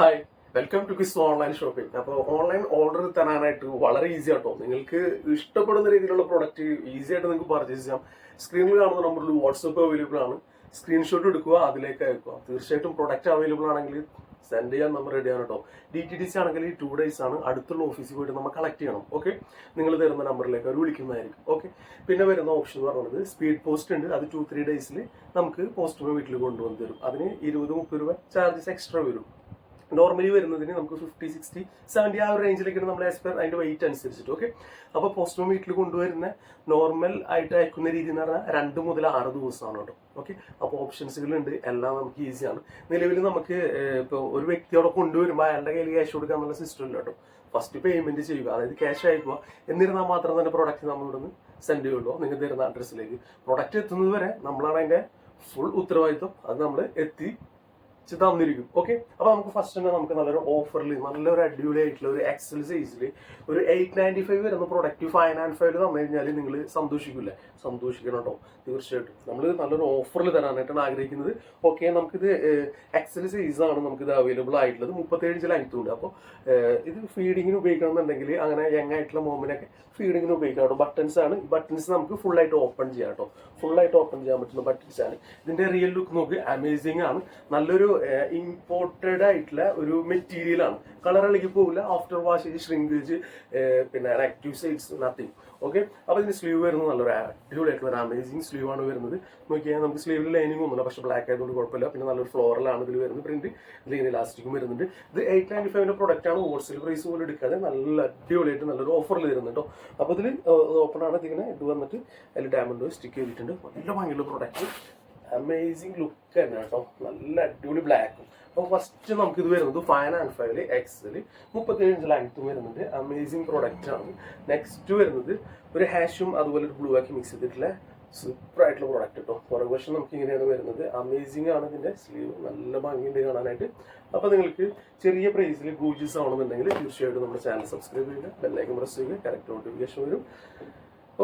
Hi welcome to quiz online shopping അപ്പോൾ online order തരാനായിട്ട് വളരെ ഈസി ആട്ടോ. നിങ്ങൾക്ക് ഇഷ്ടപ്പെടുന്ന രീതിയിലുള്ള പ്രോഡക്റ്റ് ഈസി ആയിട്ട് നിങ്ങൾക്ക് പർച്ചേസ് ചെയ്യാം. സ്ക്രീനിൽ കാണുന്ന നമ്പറിൽ വാട്സപ്പ് അവൈലബിൾ ആണ്. സ്ക്രീൻഷോട്ട് എടുക്കുക അതിലേക്ക് അയക്കുക. തീർച്ചയായിട്ടും പ്രൊഡക്റ്റ് അവൈലബിൾ ആണെങ്കിൽ സെൻഡ് ചെയ്യാൻ നമ്മൾ റെഡിയാണ് കേട്ടോ ഡി ടി ഡി സി ആണെങ്കിൽ ടു ഡേയ്സ് ആണ്. അടുത്തുള്ള ഓഫീസിൽ പോയിട്ട് നമ്മൾ കളക്ട് ചെയ്യണം. ഓക്കെ നിങ്ങൾ തരുന്ന നമ്പറിലേക്ക് അവർ വിളിക്കുന്നതായിരിക്കും. ഓക്കെ പിന്നെ വരുന്ന ഓപ്ഷൻ എന്ന് പറയുന്നത് സ്പീഡ് പോസ്റ്റ് ഉണ്ട്. അത് ടു ത്രീ ഡേയ്സിൽ നമുക്ക് പോസ്റ്റ് വീട്ടിൽ കൊണ്ടുവന്ന് തരും. അതിന് ഇരുപത് മുപ്പത് രൂപ ചാർജസ് എക്സ്ട്രാ വരും. നോർമലി വരുന്നതിന് നമുക്ക് ഫിഫ്റ്റി സിക്സ്റ്റി സെവന്റി ആ ഒരു റേഞ്ചിലേക്കാണ് നമ്മൾ ആസ് പെർ അതിന്റെ വെയിറ്റ് അനുസരിച്ചിട്ട് ഓക്കെ അപ്പോൾ പോസ്റ്റ്മാൻ വീട്ടിൽ കൊണ്ടുവരുന്ന നോർമൽ ആയിട്ട് അയക്കുന്ന രീതി എന്ന് പറഞ്ഞാൽ രണ്ട് മുതൽ ആറ് ദിവസമാണ് കേട്ടോ ഓക്കെ അപ്പോൾ ഓപ്ഷൻസുകളുണ്ട് എല്ലാം നമുക്ക് ഈസിയാണ് നിലവിൽ നമുക്ക് ഇപ്പോൾ ഒരു വ്യക്തിയോടെ കൊണ്ടുവരുമ്പോൾ അയാളുടെ കയ്യിൽ ക്യാഷ് കൊടുക്കാൻ നല്ല സിസ്റ്റം ഇല്ല കേട്ടോ. ഫസ്റ്റ് പേയ്മെന്റ് ചെയ്യുക അതായത് ക്യാഷ് അയക്കുക എന്നിരുന്നാൽ മാത്രം തന്നെ പ്രൊഡക്റ്റ് നമ്മൾ ഇവിടുന്ന് സെൻഡ് ചെയ്യുള്ളൂ. നിങ്ങൾ തരുന്ന അഡ്രസ്സിലേക്ക് പ്രൊഡക്റ്റ് എത്തുന്നത് വരെ നമ്മളാണ് അതിന്റെ ഫുൾ ഉത്തരവാദിത്വം. അത് നമ്മൾ എത്തി തന്നിരിക്കും ഓക്കെ അപ്പൊ നമുക്ക് ഫസ്റ്റ് തന്നെ നമുക്ക് നല്ലൊരു ഓഫറിൽ നല്ലൊരു അടിപൊളി ആയിട്ടുള്ള ഒരു എക്സൽ സൈസിൽ ഒരു എയ്റ്റ് നയന്റി ഫൈവ് വരുന്ന പ്രൊഡക്റ്റ് ഫൈവ് നയൻ ഫൈവ് തന്നു കഴിഞ്ഞാൽ നിങ്ങൾ സന്തോഷിക്കില്ല? സന്തോഷിക്കണം കേട്ടോ തീർച്ചയായിട്ടും. നമ്മൾ നല്ലൊരു ഓഫറിൽ തരാനായിട്ടാണ് ആഗ്രഹിക്കുന്നത്. ഓക്കെ നമുക്കിത് എക്സൽ സൈസ് ആണ് നമുക്കിത് അവൈലബിൾ ആയിട്ടുള്ളത്. മുപ്പത്തേഴ് ലെങ്ത് ഉണ്ട്. അപ്പോൾ ഇത് ഫീഡിങ്ങിന് ഉപയോഗിക്കണം എന്നുണ്ടെങ്കിൽ അങ്ങനെ യങ് ആയിട്ടുള്ള മോമിനൊക്കെ ഫീഡിങ്ങിന് ഉപയോഗിക്കാം കേട്ടോ ബട്ടൺസ് ആണ്. ബട്ടൺസ് നമുക്ക് ഫുൾ ആയിട്ട് ഓപ്പൺ ചെയ്യാം കേട്ടോ ഫുൾ ആയിട്ട് ഓപ്പൺ ചെയ്യാൻ പറ്റുന്ന ബട്ടൺസ് ആണ്. ഇതിന്റെ റിയൽ ലുക്ക് നോക്ക്. അമേസിംഗ് ആണ്. നല്ലൊരു ഇമ്പോർട്ടഡ് ആയിട്ടുള്ള ഒരു മെറ്റീരിയൽ ആണ്. കളർ ഇളകി പോകില്ല ആഫ്റ്റർ വാഷേജ് ഷ്രിങ്കേജ് പിന്നെ ആക്റ്റീവ് സൈഡ്സ് നത്തിങ് ഓക്കെ അപ്പോൾ ഇതിന് സ്ലീവ് വരുന്നത് നല്ലൊരു അടിപൊളിയായിട്ടുള്ള ഒരു അമേസിങ് സ്ലീവ് ആണ് വരുന്നത്. നോക്കിയാൽ നമുക്ക് സ്ലീവിൽ ലൈനിങ് ഒന്നുമില്ല. പക്ഷെ ബ്ലാക്ക് ആയതുകൊണ്ട് കുഴപ്പമില്ല. പിന്നെ നല്ലൊരു ഫ്ലോറലാണ് ഇതിൽ വരുന്നത്. പ്രിന്റ് ഇതിൽ ഇലാസ്റ്റിക്കും വരുന്നുണ്ട്. ഇത് എയ്റ്റ് നയന്റി ഫൈവിന്റെ പ്രൊഡക്റ്റ് ആണ്. ഹോൾസെയിൽ പ്രൈസ് പോലും എടുക്കാതെ നല്ല അടിപൊളിയായിട്ട് നല്ലൊരു ഓഫറിൽ വരുന്നുണ്ട് കേട്ടോ അപ്പൊ ഇതിൽ ഓപ്പൺ ആണ്. ഇതിങ്ങനെ ഇത് വന്നിട്ട് അതിൽ ഡയമണ്ട് സ്റ്റിക്ക് ചെയ്തിട്ടുണ്ട്. നല്ല ഭംഗിയുള്ള പ്രൊഡക്റ്റ് അമേസിംഗ് ലുക്ക് തന്നെ കേട്ടോ. നല്ല അടിപൊളി ബ്ലാക്കും അപ്പോൾ ഫസ്റ്റ് നമുക്ക് ഇത് വരുന്നത് ഫൈവ് ആൻഡ് ഫൈവിൽ എക്സിൽ മുപ്പത്തേഴ് ഇഞ്ച് ലെങ്ത്തും വരുന്നുണ്ട്. അമേസിങ് പ്രോഡക്റ്റ് ആണ്. നെക്സ്റ്റ് വരുന്നത് ഒരു ഹാഷും അതുപോലെ ഒരു ബ്ലൂ ആക്കി മിക്സ് ചെയ്തിട്ടുള്ള സൂപ്പർ ആയിട്ടുള്ള പ്രോഡക്റ്റ് കേട്ടോ. പുറകു വശം നമുക്ക് ഇങ്ങനെയാണ് വരുന്നത്. അമേസിംഗ് ആണ് ഇതിന്റെ സ്ലീവ് നല്ല ഭംഗിയുണ്ട് കാണാനായിട്ട്. അപ്പൊ നിങ്ങൾക്ക് ചെറിയ പ്രൈസിൽ ഗൂജിസ് ആവണമെന്നുണ്ടെങ്കിൽ തീർച്ചയായിട്ടും നമ്മുടെ ചാനൽ സബ്സ്ക്രൈബ് ചെയ്യുക ബെല്ലൈക്കൻ പ്രസ് ചെയ്യുക കറക്റ്റ് നോട്ടിഫിക്കേഷൻ വരും.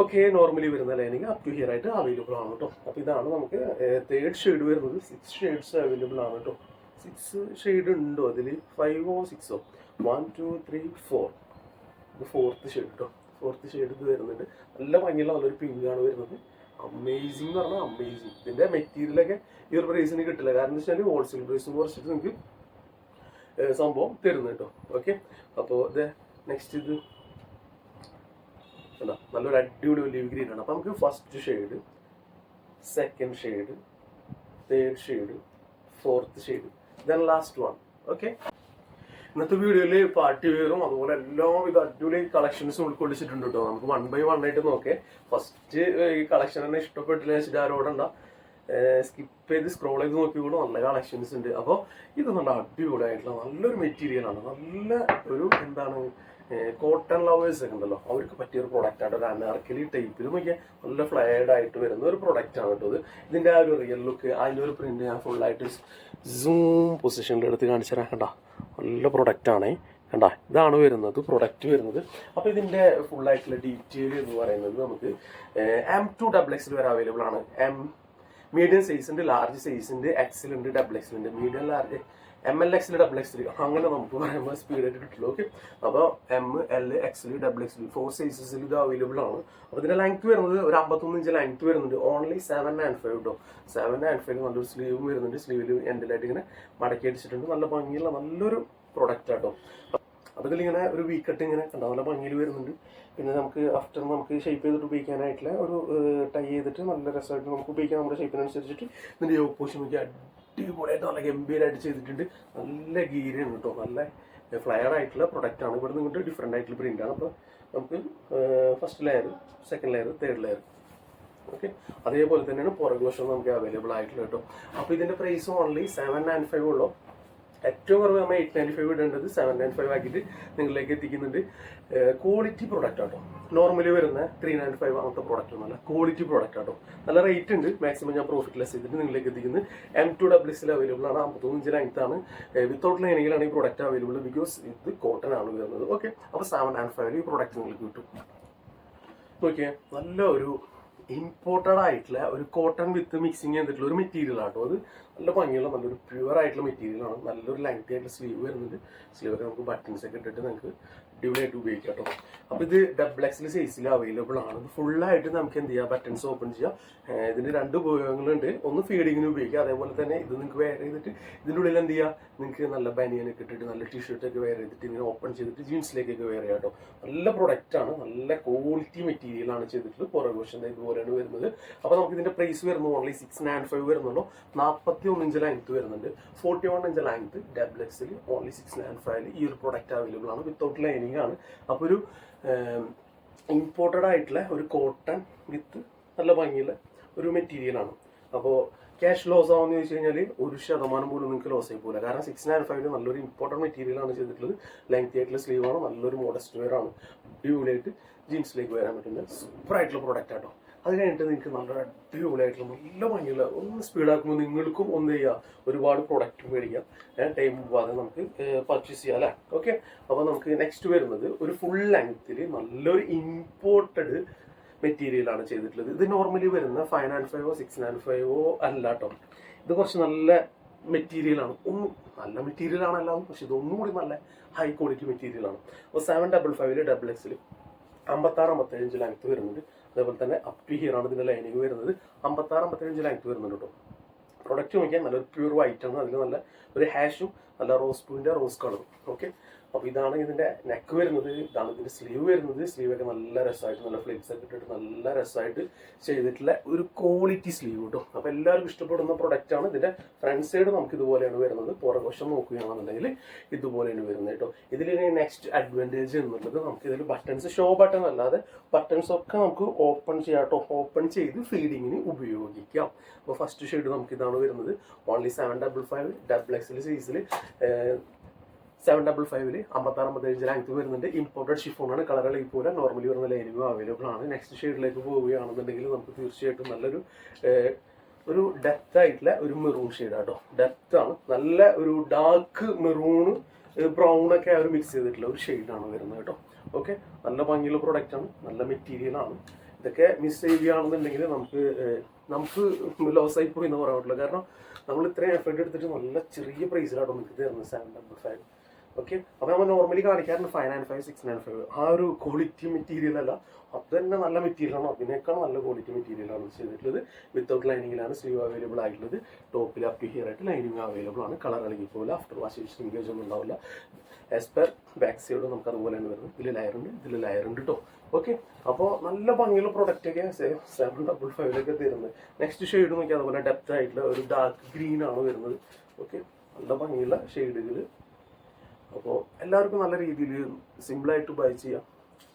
ഓക്കെ നോർമലി വരുന്ന ലൈനിങ് അപ് ടു ഹിയർ ആയിട്ട് അവൈലബിൾ ആണ് കേട്ടോ അപ്പോൾ ഇതാണ് നമുക്ക് തേർഡ് ഷെയ്ഡ് വരുന്നത്. സിക്സ് ഷെയ്ഡ്സ് അവൈലബിൾ ആണ് കേട്ടോ സിക്സ് ഷെയ്ഡ് ഉണ്ടോ അതിൽ ഫൈവോ സിക്സോ വൺ ടു ത്രീ ഫോർ ഇത് ഫോർത്ത് ഷെയ്ഡ് കേട്ടോ ഫോർത്ത് ഷെയ്ഡ് ഇത് വരുന്നുണ്ട്. നല്ല ഭംഗിയുള്ള നല്ലൊരു പിങ്ക് ആണ് വരുന്നത്. അമേസിംഗ് എന്ന് പറഞ്ഞാൽ അമേസിംഗ് ഇതിന്റെ മെറ്റീരിയലൊക്കെ ഈ ഒരു പ്രൈസിന് കിട്ടില്ല. കാരണം എന്താ വെച്ചാൽ ഹോൾസെയിൽ പ്രൈസ് കുറച്ചിട്ട് നിങ്ങൾക്ക് സംഭവം തരുന്നു കേട്ടോ ഓക്കെ അപ്പോൾ ഇത് നെക്സ്റ്റ് ഇത്. എന്താ നല്ലൊരു അടിപൊളി ഒലിവ് ഗ്രീൻ ആണ് അപ്പൊ നമുക്ക് first shade second shade third shade fourth shade then last one okay ഇന്നത്തെ വീഡിയോയിൽ പാർട്ടി വെയറും അതുപോലെ എല്ലാവിധ അടിപൊളി കളക്ഷൻസും ഉൾക്കൊള്ളിച്ചിട്ടുണ്ട് കേട്ടോ നമുക്ക് വൺ ബൈ വൺ ആയിട്ട് നോക്കേ. ഫസ്റ്റ് ഈ കളക്ഷൻ തന്നെ ഇഷ്ടപ്പെട്ടില്ല വെച്ചിട്ട് ആരോടണ്ട സ്കിപ്പ് ചെയ്ത് സ്ക്രോൾ ചെയ്ത് നോക്കിക്കൂടെ നല്ല കളക്ഷൻസ് ഉണ്ട്. അപ്പോൾ ഇത് നല്ല അടിപൊളിയായിട്ടുള്ള നല്ലൊരു മെറ്റീരിയലാണ് നല്ല ഒരു എന്താണ് കോട്ടൺ ലവേഴ്സ് ഒക്കെ ഉണ്ടല്ലോ അവർക്ക് പറ്റിയ ഒരു പ്രൊഡക്റ്റ് ആണ്. ഒരു അനാർക്കലി ടൈപ്പിൽ നോക്കിയ നല്ല ഫ്ലയർഡ് ആയിട്ട് വരുന്ന ഒരു പ്രൊഡക്റ്റ് ആണ് കേട്ടോ ഇത്. ഇതിന്റെ ആ ഒരു റിയൽ ലുക്ക് അതിന്റെ ഒരു പ്രിന്റ് ഞാൻ ഫുൾ ആയിട്ട് സൂം പൊസിഷനിൽ എടുത്ത് കാണിച്ചു തരാം കണ്ട. നല്ല പ്രൊഡക്റ്റ് ആണേ. കണ്ട ഇതാണ് വരുന്നത് പ്രൊഡക്റ്റ് വരുന്നത്. അപ്പോൾ ഇതിന്റെ ഫുൾ ആയിട്ടുള്ള ഡീറ്റെയിൽ എന്ന് പറയുന്നത് നമുക്ക് എം ടു ഡബിൾ എക്സിൽ വരെ അവൈലബിൾ ആണ്. എം മീഡിയം സൈസ് ഉണ്ട് ലാർജ് സൈസ് ഉണ്ട് XL double എക്സിലുണ്ട് medium large M L XL double XL അങ്ങനെ നമുക്ക് പറയുമ്പോൾ സ്പീഡ് ആയിട്ട് കിട്ടുള്ളൂ. ഓക്കെ അപ്പോൾ M L XL double XL four സൈസസിൽ ഇത് അവൈലബിൾ ആണ്. അപ്പോൾ ഇതിന്റെ ലെങ്ത് വരുന്നത് ഒരു അമ്പത്തൊന്ന് ഇഞ്ച് ലെങ്ത് വരുന്നുണ്ട്. ഓൺലി സെവൻ ആൻഡ് ഫൈവ് കേട്ടോ സെവൻ ആൻഡ് ഫൈവ് നല്ലൊരു സ്ലീവും വരുന്നുണ്ട്. സ്ലീവിൽ എൻഡിലായിട്ട് ഇങ്ങനെ മടക്കി അടിച്ചിട്ടുണ്ട്. നല്ല ഭംഗിയുള്ള നല്ലൊരു പ്രൊഡക്റ്റ് ആട്ടോ. അപ്പോൾ ഇതിലിങ്ങനെ ഒരു വീക്കട്ട് ഇങ്ങനെ കണ്ടോ? നല്ല ഭംഗിയിൽ വരുന്നുണ്ട്. പിന്നെ നമുക്ക് ആഫ്റ്റർ നമുക്ക് ഷേപ്പ് ചെയ്തിട്ട് ഉപയോഗിക്കാനായിട്ടുള്ള ഒരു ടൈ ചെയ്തിട്ട് നല്ല രസമായിട്ട് നമുക്ക് ഉപയോഗിക്കാം. നമ്മുടെ ഷേപ്പിനനുസരിച്ചിട്ട് ഇതിന്റെ യോഗ പോഷൻ നോക്കി അടിപൊളിയായിട്ട് നല്ല ഗംഭീരമായിട്ട് ചെയ്തിട്ടുണ്ട്. നല്ല ഗീരയാണ് കേട്ടോ. നല്ല ഫ്ലയർ ആയിട്ടുള്ള പ്രൊഡക്റ്റ് ആണ്. ഇവിടെ നിന്നിട്ട് ഡിഫറെന്റ് ആയിട്ടുള്ള പ്രിന്റ് ആണ്. അപ്പോൾ നമുക്ക് first layer second layer third layer okay അതേപോലെ തന്നെയാണ് പുറകുവശം നമുക്ക് അവൈലബിൾ ആയിട്ടുള്ള കേട്ടോ. അപ്പോൾ ഇതിന്റെ price only seven nine five ഉള്ളൂ. ഏറ്റവും കുറവ് നമ്മൾ എയ്റ്റ് നയന്റി ഫൈവ് ഇടേണ്ടത് സെവൻ നയൻ ഫൈവ് ആക്കിയിട്ട് നിങ്ങളിലേക്ക് എത്തിക്കുന്നുണ്ട്. ക്വാളിറ്റി പ്രോഡക്റ്റ് ആട്ടോ. നോർമലി വരുന്ന ത്രീ നയൻ ഫൈവ് അങ്ങനത്തെ പ്രൊഡക്റ്റ് നല്ല ക്വാളിറ്റി പ്രോഡക്റ്റ് ആട്ടോ. നല്ല റേറ്റ് ഉണ്ട്. മാക്സിമം ഞാൻ പ്രോഫിറ്റ് ലെസ് ചെയ്തിട്ട് നിങ്ങളിലേക്ക് എത്തിക്കുന്നത് എം ടു ഡബ്ല്യൂസിൽ അവൈലബിൾ ആണ്. അമ്പത്തൊന്ന് ഇഞ്ച് ലെങ്ത് ആണ്. വിത്തൗട്ട് ലൈനിങ്ങിലാണ് ഈ പ്രോഡക്റ്റ് അവൈലബിൾ ബിക്കോസ് ഇത് കോട്ടൺ ആണ് വരുന്നത്. ഓക്കെ അപ്പോൾ സെവൻ നയൻ ഫൈവ് ഈ പ്രോഡക്റ്റ് നിങ്ങൾക്ക് കിട്ടും. നോക്കിയേ. നല്ല ഒരു ഇമ്പോർട്ടഡ് ആയിട്ടുള്ള ഒരു കോട്ടൺ വിത്ത് മിക്സിങ് ചെയ്തിട്ടുള്ള ഒരു മെറ്റീരിയൽ ആട്ടോ അത്. നല്ല ഭംഗിയുള്ള നല്ലൊരു പ്യുവർ ആയിട്ടുള്ള മെറ്റീരിയലാണ് നല്ലൊരു ലെങ്തി ആയിട്ടുള്ള സ്ലീവ് വരുന്നുണ്ട്. സ്ലീവ് ഒക്കെ നമുക്ക് ബട്ടൺസ് ഒക്കെ ഇട്ടിട്ട് നമുക്ക് അടിപൊളിയായിട്ട് ഉപയോഗിക്കാം കേട്ടോ അപ്പോൾ ഇത് ഡബിൾ സൈസിൽ അവൈലബിൾ ആണ്. ഇത് ഫുള്ളായിട്ട് നമുക്ക് എന്ത് ചെയ്യാം? ബട്ടൺസ് ഓപ്പൺ ചെയ്യാം. ഇതിന് രണ്ട് ഉപയോഗങ്ങളുണ്ട്. ഒന്ന് ഫീഡിങ്ങിന് ഉപയോഗിക്കാം. അതേപോലെ തന്നെ ഇത് നിങ്ങൾക്ക് വെയർ ചെയ്തിട്ട് ഇതിന്റെ ഉള്ളിൽ എന്ത് ചെയ്യാം? നിങ്ങൾക്ക് നല്ല ബനിയനൊക്കെ ഇട്ടിട്ട് നല്ല ടീഷർട്ട് ഒക്കെ വെയർ ചെയ്തിട്ട് ഇങ്ങനെ ഓപ്പൺ ചെയ്തിട്ട് ജീൻസിലേക്കൊക്കെ വെയർ ചെയ്യാം കേട്ടോ. നല്ല പ്രൊഡക്റ്റ് ആണ്. നല്ല ക്വാളിറ്റി മെറ്റീരിയൽ ആണ് ചെയ്തിട്ടുള്ളത്. പുറകുവശം ദേ ഇതുപോലെയാണ് വരുന്നത്. അപ്പോൾ നമുക്ക് ഇതിന്റെ പ്രൈസ് വരുന്നത് ഓൺലി സിക്സ് നയൻ ഫൈവ് വരുന്നുള്ളൂ. നാൽപ്പത്തി ഒന്ന് ഇഞ്ച് ലെങ്ത് വരുന്നുണ്ട്. Forty one inch length double XL only six nine ഫൈവിൽ ഈ ഒരു പ്രൊഡക്റ്റ് അവൈലബിൾ ആണ്. വിത്തൗട്ട് ലൈനിങ് ആണ്. അപ്പോൾ ഒരു ഇമ്പോർട്ടഡ് ആയിട്ടുള്ള ഒരു കോട്ടൺ വിത്ത് നല്ല ഭംഗിയുള്ള ഒരു മെറ്റീരിയൽ ആണ്. അപ്പോൾ ക്യാഷ് ലോസ് ആവുമെന്ന് ചോദിച്ചു കഴിഞ്ഞാൽ ഒരു ശതമാനം പോലും നിങ്ങൾക്ക് ലോസ് ആയി പോകില്ല കാരണം സിക്സ് നയൻ ഫൈവ് നല്ലൊരു ഇമ്പോർട്ടന്റ് മെറ്റീരിയൽ ആണ് ചെയ്തിട്ടുള്ളത്. ലെങ്ത് ആയിട്ടുള്ള സ്ലീവ് ആണ് നല്ലൊരു മോഡസ്റ്റ് വെയർ ആണ്. അടിപൊളിയായിട്ട് ജീൻസിലേക്ക് വരാൻ പറ്റുന്ന സൂപ്പർ ആയിട്ടുള്ള പ്രോഡക്റ്റ് ആട്ടോ അത് കഴിഞ്ഞിട്ട് നിങ്ങൾക്ക് നല്ല അടിപൊളിയായിട്ടുള്ള നല്ല ഭംഗിയുള്ള ഒന്ന് സ്പീഡാക്കുമ്പോൾ നിങ്ങൾക്കും ഒന്ന് ചെയ്യാം. ഒരുപാട് പ്രൊഡക്റ്റ് മേടിക്കാം. ടൈം പോവാതെ നമുക്ക് പർച്ചേസ് ചെയ്യാം അല്ലേ? ഓക്കെ അപ്പോൾ നമുക്ക് നെക്സ്റ്റ് വരുന്നത് ഒരു ഫുൾ ലെങ്ത്തിൽ നല്ലൊരു ഇമ്പോർട്ടഡ് മെറ്റീരിയലാണ് ചെയ്തിട്ടുള്ളത്. ഇത് നോർമലി വരുന്ന ഫൈവ് നയൻ ഫൈവോ സിക്സ് നയൻ ഫൈവോ അല്ല കേട്ടോ ഇത് കുറച്ച് നല്ല മെറ്റീരിയലാണ് ഒന്നും നല്ല മെറ്റീരിയൽ അല്ലാതെ പക്ഷെ ഇതൊന്നും കൂടി നല്ല ഹൈ ക്വാളിറ്റി മെറ്റീരിയലാണ് അപ്പോൾ സെവൻ ഡബിൾ ഫൈവിൽ ഡബിൾ എക്സിൽ അമ്പത്താറ് അമ്പത്തേഴ് ഇഞ്ച് ലെങ്ത് വരുന്നുണ്ട് അതേപോലെ തന്നെ അപ് ടു ഹിയർ ആണ് ഇതിന്റെ ലൈനിങ് വരുന്നത്. അമ്പത്താറ് അമ്പത്തേഴ് ഇഞ്ച് ലെങ്ത് വരുന്നുണ്ട് കേട്ടോ പ്രൊഡക്റ്റ് നോക്കിയാൽ നല്ലൊരു പ്യൂർ വൈറ്റ് ആണ്. അതിൽ നല്ല ഒരു ഹാഷും നല്ല റോസ് പൂവിന്റെ റോസ് കളറും ഓക്കെ അപ്പോൾ ഇതാണ് ഇതിന്റെ നെക്ക് വരുന്നത് ഇതാണ് ഇതിന്റെ സ്ലീവ് വരുന്നത്. സ്ലീവ് ഒക്കെ നല്ല രസമായിട്ട് നല്ല ഫ്ലിപ്സ് ഒക്കെ ഇട്ടിട്ട് നല്ല രസമായിട്ട് ചെയ്തിട്ടുള്ള ഒരു ക്വാളിറ്റി സ്ലീവ് കേട്ടോ അപ്പോൾ എല്ലാവർക്കും ഇഷ്ടപ്പെടുന്ന പ്രൊഡക്റ്റ് ആണ് ഇതിന്റെ ഫ്രണ്ട് സൈഡ് നമുക്ക് ഇതുപോലെയാണ് വരുന്നത്. പുറകുവശം നോക്കുകയാണെന്നുണ്ടെങ്കിൽ ഇതുപോലെയാണ് വരുന്നത് കേട്ടോ ഇതിൽ നെക്സ്റ്റ് അഡ്വാന്റേജ് എന്നുള്ളത് നമുക്ക് ഇതിൽ ബട്ടൺസ് ഷോ ബട്ടൺ അല്ലാതെ ബട്ടൺസ് ഒക്കെ നമുക്ക് ഓപ്പൺ ചെയ്യാം കേട്ടോ ഓപ്പൺ ചെയ്ത് ഫീഡിങ്ങിന് ഉപയോഗിക്കാം. അപ്പോൾ ഫസ്റ്റ് ഷെയ്ഡ് നമുക്ക് ഇതാണ് വരുന്നത്. Only seven double five double XL സൈസിൽ സെവൻ ഡബിൾ ഫൈവിൽ അമ്പത്താറ് അമ്പത്തേഴ് ലാങ്ത് വരുന്നുണ്ട്. ഇമ്പോർട്ടഡ് ഷിഫോണാണ് കളറുകൾ ഈ പോലെ നോർമലി വരുന്ന ലൈനിങ്ങും അവൈലബിൾ ആണ്. നെക്സ്റ്റ് ഷെയ്ഡിലേക്ക് പോവുകയാണെന്നുണ്ടെങ്കിൽ നമുക്ക് തീർച്ചയായിട്ടും നല്ലൊരു ഒരു ഡെപ്ത് ആയിട്ടുള്ള ഒരു മെറൂൺ ഷെയ്ഡ് ആട്ടോ ഡെപ്ത് ആണ്. നല്ല ഒരു ഡാർക്ക് മെറൂൺ ബ്രൗൺ ഒക്കെ അവർ മിക്സ് ചെയ്തിട്ടുള്ള ഒരു ഷെയ്ഡാണ് വരുന്നത് കേട്ടോ ഓക്കെ നല്ല ഭംഗിയുള്ള പ്രൊഡക്റ്റ് ആണ്. നല്ല മെറ്റീരിയൽ ആണ്. ഇതൊക്കെ മിസ് ചെയ്യുകയാണെന്നുണ്ടെങ്കിൽ നമുക്ക് നമുക്ക് ലോസ് ആയി പോയി എന്ന് പറയാൻ കാരണം നമ്മൾ ഇത്രയും എഫേർട്ട് എടുത്തിട്ട് നല്ല ചെറിയ പ്രൈസിലാണ് നമുക്ക് തരുന്നത് സെവൻ ഡബിൾ ഫൈവ് ഓക്കെ അപ്പൊ നമ്മൾ നോർമലി കാണിക്കാറുണ്ട് five nine five six nine five ആ ഒരു ക്വാളിറ്റി മെറ്റീരിയൽ അല്ല. അത് തന്നെ നല്ല മെറ്റീരിയൽ ആണ്. അതിനേക്കാൾ നല്ല ക്വാളിറ്റി മെറ്റീരിയൽ ആണ് ചെയ്തിട്ടുള്ളത്. വിത്തൗട്ട് ലൈനിങ്ങിലാണ് സ്ലീവ് അവൈലബിൾ ആയിട്ടുള്ളത്. ടോപ്പിൽ അപ്പ് ടു ഹിയർ ആയിട്ട് ലൈനിങ് അവൈലബിൾ ആണ്. കളർ ഇളകി പോകില്ല ആഫ്റ്റർ വാഷ് ഷ്രിങ്കേജ് ഒന്നും ഉണ്ടാവില്ല. ആസ് പെർ ബാക്ക് സൈഡ് നമുക്ക് അതുപോലെ തന്നെ വരുന്നത് ഇതിൽ ലയറുണ്ട് ഇതിൽ ലയറുണ്ട് കേട്ടോ ഓക്കെ അപ്പോൾ നല്ല ഭംഗിയുള്ള പ്രൊഡക്റ്റ് ഒക്കെ സെവൻ ഡബിൾ ഫൈവിലൊക്കെ തരുന്നത്. നെക്സ്റ്റ് ഷെയ്ഡ് നോക്കിയാൽ അതുപോലെ ഡെപ്ത് ആയിട്ടുള്ള ഒരു ഡാർക്ക് ഗ്രീൻ ആണ് വരുന്നത്. ഓക്കെ നല്ല ഭംഗിയുള്ള ഷെയ്ഡുകൾ അപ്പോൾ എല്ലാവർക്കും നല്ല രീതിയിൽ സിമ്പിളായിട്ട് ബൈ ചെയ്യാം.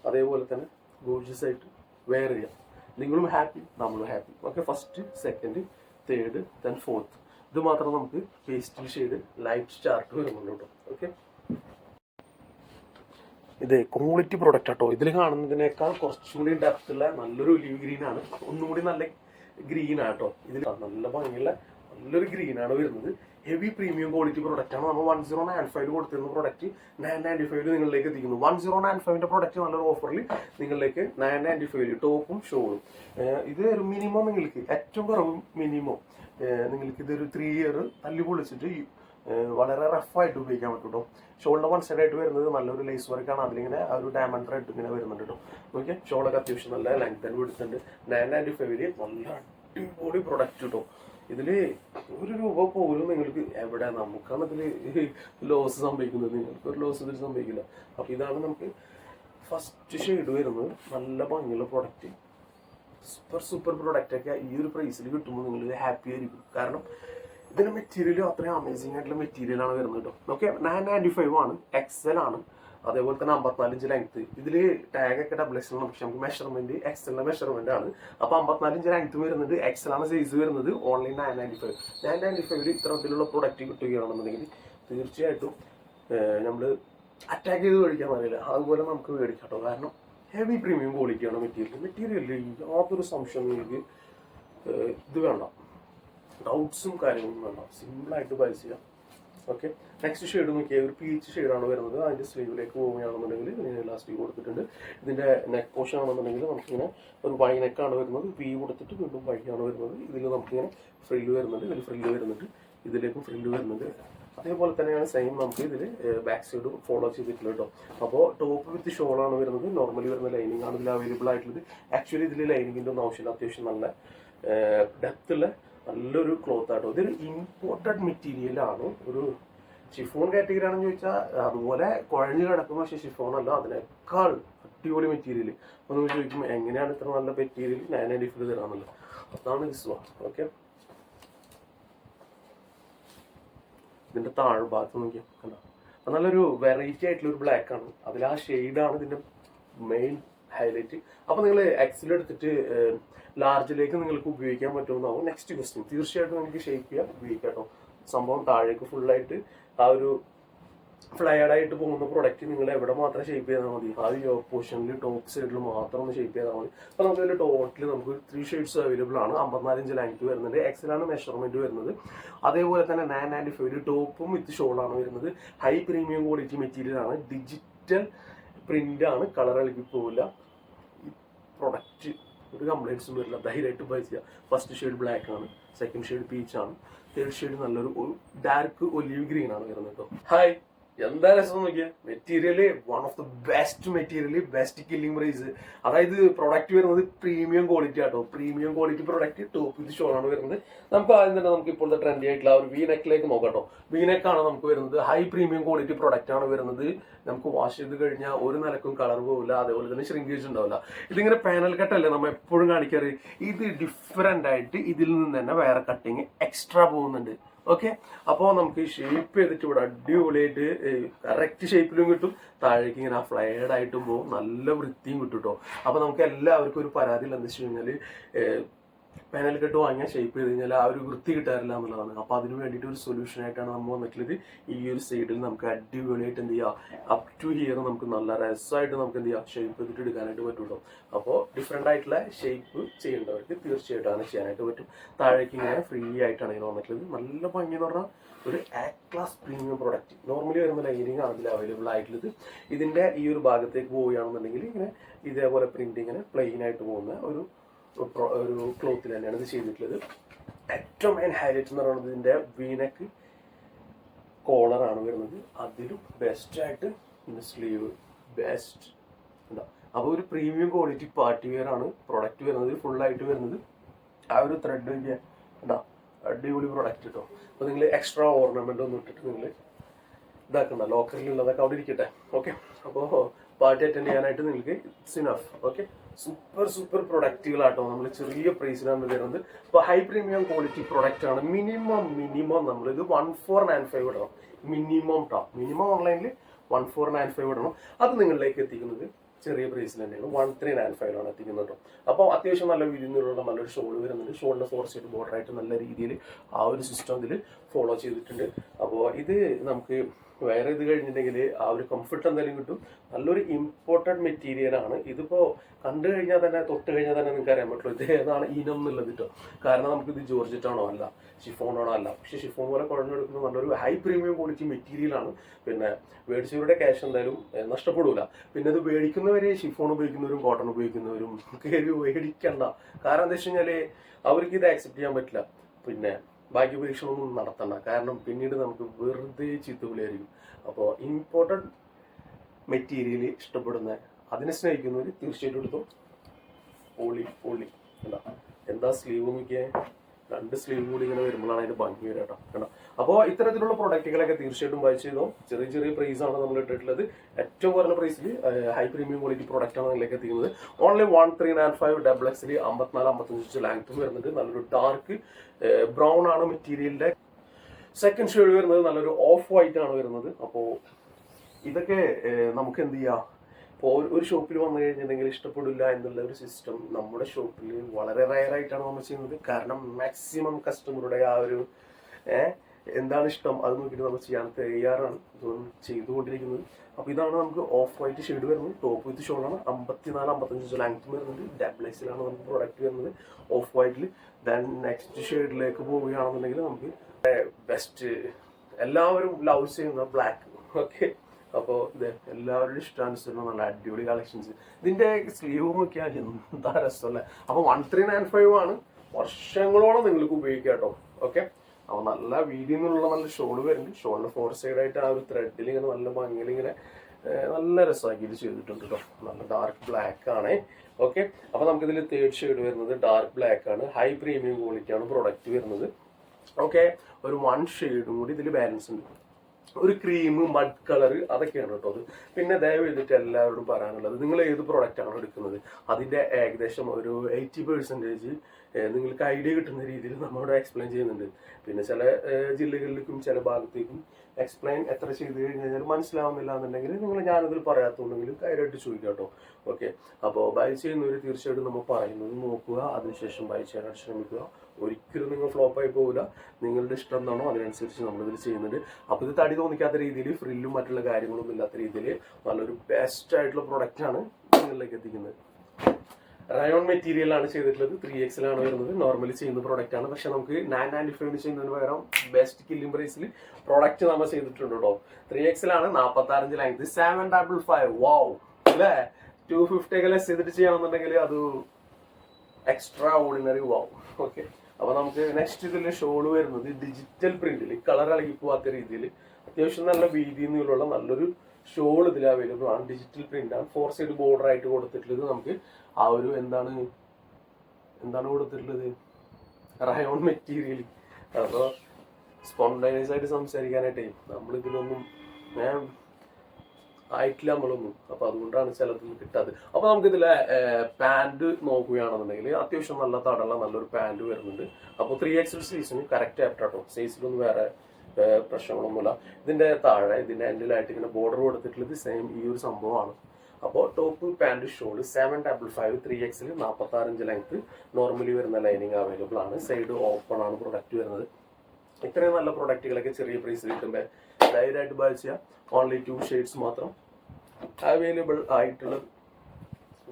അതേപോലെ തന്നെ ഗോർജിയസ് ആയിട്ട് വെയർ ചെയ്യാം. നിങ്ങളും ഹാപ്പി നമ്മളും happy okay first second third then fourth ഇത് മാത്രം നമുക്ക് പേസ്റ്റൽ ഷെയ്ഡ് ലൈറ്റ് വരുന്നുള്ളൂ കേട്ടോ ഓക്കെ ഇത് ക്വാളിറ്റി പ്രൊഡക്റ്റ് ആട്ടോ. ഇതിൽ കാണുന്നതിനേക്കാൾ കുറച്ചും കൂടി ഡെപ്ത് ഉള്ള നല്ലൊരു ഒലിവ് ഗ്രീൻ ആണ്. ഒന്നും കൂടി നല്ല ഗ്രീൻ ആട്ടോ. ഇതിൽ നല്ല ഭംഗിയുള്ള നല്ലൊരു ഗ്രീൻ ആണ് വരുന്നത്. ഹെവി പ്രീമിയം ക്വാളിറ്റി പ്രൊഡക്റ്റ് ആണ്. നമ്മൾ വൺ സീറോ നയൻ ഫൈവ് കൊടുത്തിരുന്ന പ്രൊഡക്റ്റ് നയൻ നയന്റി ഫൈവ് നിങ്ങളിലേക്ക് എത്തിക്കുന്നു. വൺ സീറോ നയൻ ഫൈവിന്റെ പ്രൊഡക്റ്റ് നല്ലൊരു ഓഫറിൽ നിങ്ങളിലേക്ക് നയൻ നയന്റി ഫൈവ് ടോപ്പും ഷോളും. ഇത് ഒരു മിനിമം നിങ്ങൾക്ക് ഏറ്റവും കുറവ് മിനിമം നിങ്ങൾക്ക് ഇതൊരു ത്രീ ഇയർ തല്ലി പൊളിച്ചിട്ട് വളരെ റഫായിട്ട് ഉപയോഗിക്കാൻ പറ്റും കേട്ടോ ഷോളിന്റെ വൺ സൈഡ് ആയിട്ട് വരുന്നത് നല്ലൊരു ലേസ് വർക്കാണ് അതിലിങ്ങനെ ആ ഒരു ഡയമണ്ട് റെഡ് ഇങ്ങനെ വരുന്നുണ്ട് കേട്ടോ ഓക്കെ ഷോളൊക്കെ അത്യാവശ്യം നല്ല ലെങ്ത് ആൻഡ് വിടുത്തുണ്ട് നയൻ നയന്റി ഫൈവിൽ നല്ല അടിപൊളി പ്രൊഡക്റ്റ് കേട്ടോ ഇതിൽ ഒരു രൂപ പോലും നിങ്ങൾക്ക് എവിടെ നമുക്കാണ് ഇതിൽ ലോസ് സംഭവിക്കുന്നത്? നിങ്ങൾക്ക് ഒരു ലോസ് ഇതിൽ സംഭവിക്കില്ല. അപ്പൊ ഇതാണ് നമുക്ക് ഫസ്റ്റ് ഷെയ്ഡ് വരുന്നത്. നല്ല ഭംഗിയുള്ള പ്രൊഡക്റ്റ് സൂപ്പർ സൂപ്പർ പ്രൊഡക്റ്റ് ഒക്കെ ഈ ഒരു പ്രൈസിൽ കിട്ടുമ്പോൾ നിങ്ങൾ ഹാപ്പി ആയിരിക്കും. കാരണം ഇതിന്റെ മെറ്റീരിയൽ അത്രയും അമേസിംഗ് ആയിട്ടുള്ള മെറ്റീരിയൽ ആണ് വരുന്നത് കേട്ടോ. ഓക്കെ നയൻ നയന്റി ഫൈവ് ആണ് എക്സൽ ആണ്. അതേപോലെ തന്നെ അമ്പത്തിനാലിഞ്ച് ലെങ്ത് ഇതിൽ ടാഗ് ഒക്കെ ഡബിൾ എക്സൽ ആണ് പക്ഷെ നമുക്ക് മെഷർമെന്റ് എക്സലിന്റെ മെഷർമെന്റ് ആണ്. അപ്പൊ അമ്പത്തിനാലിഞ്ച് ലെങ്ത് വരുന്നത് എക്സൽ ആണ് സൈസ് വരുന്നത് online nine ninety five nine ninety ഫൈവിൽ ഇത്തരത്തിലുള്ള പ്രൊഡക്റ്റ് കിട്ടുകയാണെന്നുണ്ടെങ്കിൽ തീർച്ചയായിട്ടും നമ്മൾ അറ്റാക്ക് ചെയ്ത് മേടിക്കാൻ അറിയില്ല അതുപോലെ നമുക്ക് മേടിക്കാം കേട്ടോ. കാരണം ഹെവി പ്രീമിയം ക്വാളിറ്റിയാണ് മെറ്റീരിയൽ മെറ്റീരിയലിൽ യാതൊരു സംശയം നിങ്ങൾക്ക് ഇത് വേണ്ട. ഡൗട്ട്സും കാര്യങ്ങളും വേണ്ട. സിമ്പിളായിട്ട് ബൈ ചെയ്യാം. ഓക്കെ നെക്സ്റ്റ് ഷെയ്ഡ് നോക്കിയാൽ ഒരു പീച്ച് ഷെയ്ഡാണ് വരുന്നത്. അതിന്റെ സ്ലീവിലേക്ക് പോവുകയാണെന്നുണ്ടെങ്കിൽ ഇതിന് ഇലാസ്റ്റിക് കൊടുത്തിട്ടുണ്ട്. ഇതിന്റെ നെക്ക് പോഷൻ ആണെന്നുണ്ടെങ്കിൽ നമുക്കിങ്ങനെ ഒരു വൈ നെക്കാണ് വരുന്നത്. പി കൊടുത്തിട്ട് വീണ്ടും വൈ ആണ് വരുന്നത്. ഇതിൽ നമുക്കിങ്ങനെ ഫ്രില്ല് വരുന്നുണ്ട്. ഇതിൽ ഫ്രില്ല് വരുന്നുണ്ട്. ഇതിലേക്കും ഫ്രില്ല് വരുന്നുണ്ട്. അതേപോലെ തന്നെയാണ് സെയിം നമുക്ക് ഇതിൽ ബാക്ക് സൈഡ് ഫോളോ ചെയ്തിട്ടുള്ളത് കേട്ടോ അപ്പോൾ ടോപ്പ് വിത്ത് ഷോളാണ് വരുന്നത്. നോർമലി വരുന്ന ലൈനിങ് ആണ് ഇതിൽ അവൈലബിൾ ആയിട്ടുള്ളത്. ആക്ച്വലി ഇതിൽ ലൈനിങ്ങിന്റെ ഒന്നും ആവശ്യമില്ല. അത്യാവശ്യം നല്ല ഡെപ്ത് ഉള്ള നല്ലൊരു ക്ലോത്ത് ആട്ടോ. ഇതൊരു ഇമ്പോർട്ടഡ് മെറ്റീരിയൽ ആണ്. ഒരു ഷിഫോൺ കാറ്റഗറി ആണെന്ന് ചോദിച്ചാൽ അതുപോലെ കുഴഞ്ഞു കിടക്കും പക്ഷേ ഷിഫോൺ അല്ല അതിനേക്കാൾ അടിപൊളി മെറ്റീരിയൽ അപ്പോൾ നമ്മൾ ചോദിക്കും എങ്ങനെയാണ് ഇത്ര നല്ല മെറ്റീരിയൽ നയൻ നയന്റി ഫൈവ് തരാമെന്നുള്ളത് അതാണ് ദിസ് ഓക്കെ ഇതിന്റെ താഴ്ഭാഗത്ത് നോക്കിയാൽ കണ്ടോ? നല്ലൊരു വെറൈറ്റി ആയിട്ടുള്ള ഒരു ബ്ലാക്ക് ആണ്. അതിൽ ആ ഷെയ്ഡാണ് ഇതിന്റെ മെയിൻ ഹൈലൈറ്റ് അപ്പോൾ നിങ്ങൾ എക്സിൽ എടുത്തിട്ട് ലാർജിലേക്ക് നിങ്ങൾക്ക് ഉപയോഗിക്കാൻ പറ്റുമെന്നാവും. നെക്സ്റ്റ് ക്വസ്റ്റ്യൻ തീർച്ചയായിട്ടും നിങ്ങൾക്ക് ഷേപ്പ് ചെയ്യാം ഉപയോഗിക്കാം കേട്ടോ സംഭവം താഴേക്ക് ഫുള്ളായിട്ട് ആ ഒരു ഫ്ലയർഡായിട്ട് പോകുന്ന പ്രൊഡക്റ്റ് നിങ്ങൾ എവിടെ മാത്രം ഷേപ്പ് ചെയ്താൽ മതി? ആ ഒരു പോർഷനിൽ ടോപ്പ് സൈഡിൽ മാത്രം ഒന്ന് ഷേപ്പ് ചെയ്താൽ മതി. അപ്പോൾ നമുക്ക് ഇതിൽ ടോട്ടൽ നമുക്ക് ത്രീ ഷെയ്ഡ്സ് അവൈലബിൾ ആണ്. അമ്പത്തിനാല് ഇഞ്ച് ലെങ്ത് വരുന്നുണ്ട് എക്സലാണ് മെഷർമെന്റ് വരുന്നത്. അതേപോലെ തന്നെ നയൻ നയന്റി ഫൈവ് ടോപ്പും വിത്ത് ഷോളാണ് വരുന്നത്. ഹൈ പ്രീമിയം ക്വാളിറ്റി മെറ്റീരിയൽ ആണ്. ഡിജിറ്റൽ പ്രിന്റ് ആണ് കളർ ഇളകി പോവില്ല. പ്രൊഡക്റ്റ് ഒരു കംപ്ലൈൻസും വരില്ല. ധൈര്യമായിട്ട് ബൈ ചെയ്യുക ഫസ്റ്റ് ഷെയ്ഡ് ബ്ലാക്ക് ആണ് സെക്കൻഡ് ഷെയ്ഡ് പീച്ച് ആണ് തേർഡ് ഷെയ്ഡ് നല്ലൊരു ഡാർക്ക് ഒലിവ് ഗ്രീൻ ആണ് വരുന്നത് കേട്ടോ ഹായ് എന്താ രസം നോക്കിയാൽ material one of the best material best killing price അതായത് പ്രൊഡക്റ്റ് വരുന്നത് പ്രീമിയം ക്വാളിറ്റി ആട്ടോ. Premium quality product top with ആണ് വരുന്നത്. നമുക്ക് ആദ്യം തന്നെ നമുക്ക് ഇപ്പോഴത്തെ ട്രെൻഡി ആയിട്ടുള്ള ഒരു വി നെക്കിലേക്ക് നോക്കാട്ടോ. വി നെക്ക് ആണ് നമുക്ക് വരുന്നത്. ഹൈ പ്രീമിയം ക്വാളിറ്റി പ്രൊഡക്റ്റ് ആണ് വരുന്നത്. നമുക്ക് വാഷ് ചെയ്ത് കഴിഞ്ഞാൽ ഒരു നിലക്കും കളർ പോകില്ല അതേപോലെ തന്നെ ശ്രിങ്കേജ് ഉണ്ടാവില്ല. ഇതിങ്ങനെ പാനൽ കട്ടല്ലേ നമ്മൾ എപ്പോഴും കാണിക്കാറ്? ഇത് ഡിഫറെന്റ് ആയിട്ട് ഇതിൽ നിന്ന് തന്നെ വേറെ കട്ടിങ് എക്സ്ട്രാ പോകുന്നുണ്ട്. ഓക്കെ അപ്പോൾ നമുക്ക് ഷേപ്പ് ചെയ്തിട്ട് ഇവിടെ അടിപൊളിയായിട്ട് കറക്റ്റ് ഷേപ്പിലും കിട്ടും. താഴേക്ക് ഇങ്ങനെ ആ ആയിട്ടും പോകും നല്ല വൃത്തിയും കിട്ടും കേട്ടോ അപ്പോൾ നമുക്ക് എല്ലാവർക്കും ഒരു പരാതി എന്താ വെച്ച് കഴിഞ്ഞാൽ പാനൽ കെട്ട് വാങ്ങിയാൽ ഷേപ്പ് ചെയ്ത് കഴിഞ്ഞാൽ ആ ഒരു വൃത്തി കിട്ടാറില്ല എന്നുള്ളതാണ്. അപ്പോൾ അതിന് വേണ്ടിയിട്ട് ഒരു സൊല്യൂഷൻ ആയിട്ടാണ് നമ്മൾ വന്നിട്ടുള്ളത്. ഈ ഒരു സൈഡിൽ നമുക്ക് അടിപൊളിയായിട്ട് എന്ത് ചെയ്യാം അപ് ടു ഹിയർ നമുക്ക് നല്ല രസമായിട്ട് നമുക്ക് എന്ത് ചെയ്യാം ഷേപ്പ് ചെയ്തിട്ട് എടുക്കാനായിട്ട് പറ്റുള്ളൂ. അപ്പോൾ ഡിഫറെന്റ് ആയിട്ടുള്ള ഷേപ്പ് ചെയ്യേണ്ടവർക്ക് തീർച്ചയായിട്ടും അങ്ങനെ ചെയ്യാനായിട്ട് പറ്റും. താഴേക്ക് ഇങ്ങനെ ഫ്രീ ആയിട്ടാണ് ഇങ്ങനെ വന്നിട്ടുള്ളത്. നല്ല ഭംഗി എന്ന് പറഞ്ഞാൽ ഒരു A class premium product normally വരുന്ന ലൈനിങ് ആണ് ഇതിൽ അവൈലബിൾ ആയിട്ടുള്ളത്. ഇതിന്റെ ഈ ഒരു ഭാഗത്തേക്ക് പോവുകയാണെന്നുണ്ടെങ്കിൽ ഇങ്ങനെ ഇതേപോലെ പ്രിന്റ് ഇങ്ങനെ പ്ലെയിൻ ആയിട്ട് പോകുന്ന ഒരു ഒരു ക്ലോത്തിൽ തന്നെയാണ് ഇത് ചെയ്തിട്ടുള്ളത്. ഏറ്റവും മെയിൻ ഹൈലൈറ്റ് എന്ന് പറയുന്നത് ഇതിന്റെ വീനക്ക് കോളറാണ് വരുന്നത്. അതിലും ബെസ്റ്റ് ആയിട്ട് ഇതിന്റെ സ്ലീവ് ബെസ്റ്റ് ഉണ്ടാവും അപ്പോൾ ഒരു പ്രീമിയം ക്വാളിറ്റി പാർട്ടി വെയർ ആണ് പ്രൊഡക്റ്റ് വരുന്നത്. ഫുൾ ആയിട്ട് വരുന്നത്. ആ ഒരു ത്രെഡ് എന്താ അടിപൊളി പ്രൊഡക്റ്റ് കേട്ടോ അപ്പോൾ നിങ്ങൾ എക്സ്ട്രാ ഓർണമെന്റ് ഒന്നും ഇട്ടിട്ട് നിങ്ങൾ ഇതാക്കണ്ട. ലോക്കറിലുള്ളതൊക്കെ അവിടെ ഇരിക്കട്ടെ. ഓക്കെ അപ്പോൾ പാർട്ടി അറ്റൻഡ് ചെയ്യാനായിട്ട് നിങ്ങൾക്ക് it's enough okay super super പ്രൊഡക്റ്റുകളാട്ടോ നമ്മൾ ചെറിയ പ്രൈസിനാണ് തരുന്നത്. ഇപ്പോൾ ഹൈ പ്രീമിയം ക്വാളിറ്റി പ്രൊഡക്റ്റ് ആണ്. മിനിമം മിനിമം നമ്മൾ ഇത് വൺ ഫോർ നയൻ ഫൈവ് ഇടണം. മിനിമം ടോ മിനിമം ഓൺലൈനിൽ വൺ ഫോർ നയൻ ഫൈവ് ഇടണം. അത് നിങ്ങളിലേക്ക് എത്തിക്കുന്നത് ചെറിയ പ്രൈസിൽ തന്നെയാണ്. വൺ ത്രീ നയൻ ഫൈവ് ആണ് എത്തിക്കുന്നത് അപ്പോൾ അത്യാവശ്യം നല്ല വിരുന്നിലുള്ള നല്ലൊരു ഷോൾ വരുന്നുണ്ട്. ഷോളിന്റെ ഫോർ സൈഡ് ബോർഡർ ആയിട്ട് നല്ല രീതിയിൽ ആ ഒരു സിസ്റ്റം ഇതിൽ ഫോളോ ചെയ്തിട്ടുണ്ട്. അപ്പോൾ ഇത് നമുക്ക് വേറെ ഇത് കഴിഞ്ഞിട്ടുണ്ടെങ്കിൽ ആ ഒരു കംഫർട്ട് എന്തായാലും കിട്ടും. നല്ലൊരു ഇമ്പോർട്ടന്റ് മെറ്റീരിയൽ ആണ്. ഇതിപ്പോ കണ്ടു കഴിഞ്ഞാൽ തന്നെ തൊട്ട് കഴിഞ്ഞാൽ തന്നെ നിങ്ങൾക്ക് അറിയാൻ പറ്റുള്ളൂ ഇത് ഏതാണ് ഇനം എന്നുള്ളത് കേട്ടോ കാരണം നമുക്കിത് ഇത് ജോർജറ്റ് ആണോ അല്ല ഷിഫോണാണോ അല്ല. പക്ഷേ ഷിഫോൺ പോലെ കുഴഞ്ഞെടുക്കുന്ന നല്ലൊരു ഹൈ പ്രീമിയം ക്വാളിറ്റി മെറ്റീരിയലാണ് പിന്നെ മേടിച്ചവരുടെ ക്യാഷ് എന്തായാലും നഷ്ടപ്പെടില്ല നഷ്ടപ്പെടൂല. പിന്നെ ഇത് മേടിക്കുന്നവരെ ഷിഫോൺ ഉപയോഗിക്കുന്നവരും കോട്ടൺ ഉപയോഗിക്കുന്നവരും കയറി മേടിക്കണ്ട. കാരണം എന്താ വെച്ച് കഴിഞ്ഞാൽ അവർക്ക് ഇത് ആക്സെപ്റ്റ് ചെയ്യാൻ പറ്റില്ല. പിന്നെ ഭാഗ്യ പരീക്ഷണമൊന്നും നടത്തണ്ട. കാരണം പിന്നീട് നമുക്ക് വെറുതെ ചീത്തവിളിയായിരിക്കും. അപ്പോൾ ഇമ്പോർട്ടന്റ് മെറ്റീരിയൽ ഇഷ്ടപ്പെടുന്ന അതിനെ സ്നേഹിക്കുന്നവർ തീർച്ചയായിട്ടും എടുത്തു പൊളി പൊളി എന്താ എന്താ സ്ലീവ് നോക്കിയേ? രണ്ട് സ്ലീവ് കൂടി ഇങ്ങനെ വരുമ്പോഴാണ് അതിന്റെ ഭംഗി വരാം കേട്ടോ. അപ്പോൾ ഇത്തരത്തിലുള്ള പ്രൊഡക്റ്റുകളൊക്കെ തീർച്ചയായിട്ടും ബൈ ചെയ്തോ? ചെറിയ ചെറിയ പ്രൈസ് ആണ് നമ്മൾ ഇട്ടിട്ടുള്ളത്. ഏറ്റവും കുറഞ്ഞ പ്രൈസിൽ ഹൈ പ്രീമിയം ക്വാളിറ്റി പ്രൊഡക്റ്റ് ആണ് അതിലേക്ക് എത്തിക്കുന്നത്. Only one three nine five double XL അമ്പത്തിനാല് അമ്പത്തഞ്ച് ലാങ്ത്തും വരുന്നുണ്ട്. നല്ലൊരു ഡാർക്ക് ബ്രൗൺ ആണ് മെറ്റീരിയലിന്റെ സെക്കൻഡ് ഷെയ്ഡ് വരുന്നത് നല്ലൊരു ഓഫ് വൈറ്റ് ആണ് വരുന്നത്. അപ്പോൾ ഇതൊക്കെ നമുക്ക് എന്ത് ചെയ്യാം? ഇപ്പോൾ ഒരു ഷോപ്പിൽ വന്നു കഴിഞ്ഞിട്ടുണ്ടെങ്കിൽ ഇഷ്ടപ്പെടില്ല എന്നുള്ള ഒരു സിസ്റ്റം നമ്മുടെ ഷോപ്പിൽ വളരെ റയറായിട്ടാണ് നമ്മൾ ചെയ്യുന്നത്. കാരണം മാക്സിമം കസ്റ്റമറുടെ ആ ഒരു എന്താണ് ഇഷ്ടം? അത് നോക്കിയിട്ട് നമ്മൾ ചെയ്യാൻ തയ്യാറാണ്. ചെയ്തുകൊണ്ടിരിക്കുന്നത്. അപ്പോൾ ഇതാണ് നമുക്ക് ഓഫ് വൈറ്റ് ഷെയ്ഡ് വരുന്നത്. ടോപ്പ് വിത്ത് ഷോളാണ് അമ്പത്തിനാല് അമ്പത്തഞ്ച് ലെങ്ത് വരുന്നുണ്ട്. ഡബിൾ എക്സിലാണ് നമുക്ക് പ്രൊഡക്റ്റ് വരുന്നത്. ഓഫ് വൈറ്റിൽ ദെൻ നെക്സ്റ്റ് ഷെയ്ഡിലേക്ക് പോവുകയാണെന്നുണ്ടെങ്കിൽ നമുക്ക് ബെസ്റ്റ് എല്ലാവരും ലവ് ചെയ്യുന്ന ബ്ലാക്ക് ഓക്കെ അപ്പോൾ ഇത് എല്ലാവരുടെയും ഇഷ്ടാനുസരണം നല്ല അടിപൊളി കളക്ഷൻസ് ഇതിന്റെ സ്ലീവ് ഒക്കെ എന്താ രസമല്ലേ? അപ്പോൾ വൺ ത്രീ നയൻ ഫൈവ് ആണ് വർഷങ്ങളോളം നിങ്ങൾക്ക് ഉപയോഗിക്കാം കേട്ടോ. ഓക്കെ അപ്പോൾ നല്ല വീതിയിൽ നിന്നുള്ള നല്ല ഷോൾ വരുന്നുണ്ട്. ഷോളിന്റെ ഫോർ സൈഡ് ആയിട്ട് ആ ഒരു ത്രെഡിൽ ഇങ്ങനെ നല്ല ഭംഗിയിൽ ഇങ്ങനെ നല്ല രസമാക്കി ഇത് ചെയ്തിട്ടുണ്ട് കേട്ടോ. നല്ല ഡാർക്ക് ബ്ലാക്ക് ആണ്. ഓക്കെ അപ്പോൾ നമുക്കിതിൽ തേർഡ് ഷെയ്ഡ് വരുന്നത് ഡാർക്ക് ബ്ലാക്ക് ആണ്. ഹൈ പ്രീമിയം ക്വാളിറ്റി ആണ് പ്രൊഡക്റ്റ് വരുന്നത്. ഓക്കെ ഒരു വൺ ഷെയ്ഡും കൂടി ഇതിൽ ബാലൻസ് ഉണ്ട്. ഒരു ക്രീം മഡ് കളർ അതൊക്കെയാണ് കേട്ടോ അത്. പിന്നെ ദയവ് ചെയ്തിട്ട് എല്ലാവരോടും പറയാനുള്ളത് നിങ്ങൾ ഏത് പ്രോഡക്റ്റ് ആണ് എടുക്കുന്നത്? അതിന്റെ ഏകദേശം ഒരു എയ്റ്റി പെർസെന്റേജ് നിങ്ങൾക്ക് ഐഡിയ കിട്ടുന്ന രീതിയിൽ നമ്മളോട് എക്സ്പ്ലെയിൻ ചെയ്യുന്നുണ്ട്. പിന്നെ ചില ജില്ലകളിലേക്കും ചില ഭാഗത്തേക്കും എക്സ്പ്ലെയിൻ എത്ര ചെയ്ത് കഴിഞ്ഞാൽ മനസ്സിലാവുന്നില്ല എന്നുണ്ടെങ്കിൽ നിങ്ങൾ ഞാനതിൽ പറയാത്തുണ്ടെങ്കിലും കാര്യമായിട്ട് ചോദിക്കാം കേട്ടോ. ഓക്കെ അപ്പോൾ ബൈ ചെയ്യുന്നവർ തീർച്ചയായിട്ടും നമ്മൾ പറയുന്നത് നോക്കുക അതിനുശേഷം ബൈ ചെയ്യാനായിട്ട് ശ്രമിക്കുക. ഒരിക്കലും നിങ്ങൾ ഫ്ലോപ്പ് ആയി പോകില്ല നിങ്ങളുടെ ഇഷ്ടം എന്താണോ അതിനനുസരിച്ച് നമ്മളിതിൽ ചെയ്യുന്നുണ്ട്. അപ്പോൾ ഇത് തടി തോന്നിക്കാത്ത രീതിയിൽ ഫ്രില്ലും മറ്റുള്ള കാര്യങ്ങളൊന്നും ഇല്ലാത്ത രീതിയിൽ നല്ലൊരു ബെസ്റ്റ് ആയിട്ടുള്ള പ്രൊഡക്റ്റാണ് നിങ്ങളിലേക്ക് എത്തിക്കുന്നത്. റയോൺ മെറ്റീരിയലാണ് ചെയ്തിട്ടുള്ളത്. ത്രീ എക്സിലാണ് വരുന്നത്. നോർമലി ചെയ്യുന്ന പ്രോഡക്റ്റ് ആണ്. പക്ഷെ നമുക്ക് നയൻ നയന്റി ഫൈവ് ചെയ്യുന്നതിന് പകരം ബെസ്റ്റ് കില്ലിംഗ് പ്രൈസിൽ പ്രോഡക്റ്റ് നമ്മൾ ചെയ്തിട്ടുണ്ട് കേട്ടോ ത്രീ എക്സിലാണ് നാൽപ്പത്തി അഞ്ച് length seven double five wow അല്ലേ? ടു ഫിഫ്റ്റി ഒക്കെ ലെസ് ചെയ്തിട്ട് ചെയ്യണമെന്നുണ്ടെങ്കിൽ അത് എക്സ്ട്രാ ഓർഡിനറി വാവ് ഓക്കെ അപ്പൊ നമുക്ക് നെക്സ്റ്റ് ഇതിൽ ഷോൾ വരുന്നത് ഡിജിറ്റൽ പ്രിന്റിൽ കളർ ഇളകി പോവാത്ത രീതിയിൽ അത്യാവശ്യം നല്ല വീതി എന്നുള്ള നല്ലൊരു ഷോൾ ഇതിൽ അവൈലബിൾ ആണ്. ഡിജിറ്റൽ പ്രിന്റ് ആണ്. ഫോർ സൈഡ് ബോർഡർ ആയിട്ട് കൊടുത്തിട്ടുള്ളത് നമുക്ക് ആ ഒരു എന്താണ് എന്താണ് കൊടുത്തിട്ടുള്ളത്? റയോൺ മെറ്റീരിയൽ അപ്പോൾ സ്പോണ്ടൈനസ് ആയിട്ട് സംസാരിക്കാനായിട്ടേ നമ്മൾ ഇതിലൊന്നും ഞാൻ ആയിട്ടില്ല നമ്മളൊന്നും. അപ്പൊ അതുകൊണ്ടാണ് ചിലതൊന്നും കിട്ടാതെ അപ്പൊ നമുക്ക് ഇതിലെ പാന്റ് നോക്കുകയാണെന്നുണ്ടെങ്കിൽ അത്യാവശ്യം നല്ല തടള്ള നല്ലൊരു പാന്റ് വരുന്നുണ്ട്. അപ്പോൾ ത്രീ എക്സൽ സൈസിന് കറക്റ്റ് ആയിട്ടോ സൈസിലൊന്നും വേറെ പ്രശ്നങ്ങളൊന്നുമില്ല. ഇതിന്റെ താഴെ ഇതിന്റെ എൻഡിലായിട്ട് ഇങ്ങനെ ബോർഡർ കൊടുത്തിട്ടുള്ളത് സെയിം ഈ ഒരു സംഭവമാണ്. അപ്പോൾ top pant shawl seven double five three XL നാൽപ്പത്തി ആറ് ഇഞ്ച് ലെങ്ത് നോർമലി വരുന്ന ലൈനിങ് അവൈലബിൾ ആണ്. സൈഡ് ഓപ്പൺ ആണ് പ്രൊഡക്റ്റ് വരുന്നത്. ഇത്രയും നല്ല പ്രൊഡക്റ്റുകളൊക്കെ ചെറിയ പ്രൈസ് കിട്ടുമ്പോൾ ധൈര്യമായിട്ട് ബൈ ചെയ്യാം. ഓൺലി ടു ഷെയ്ഡ്സ് മാത്രം അവൈലബിൾ ആയിട്ടുള്ളത്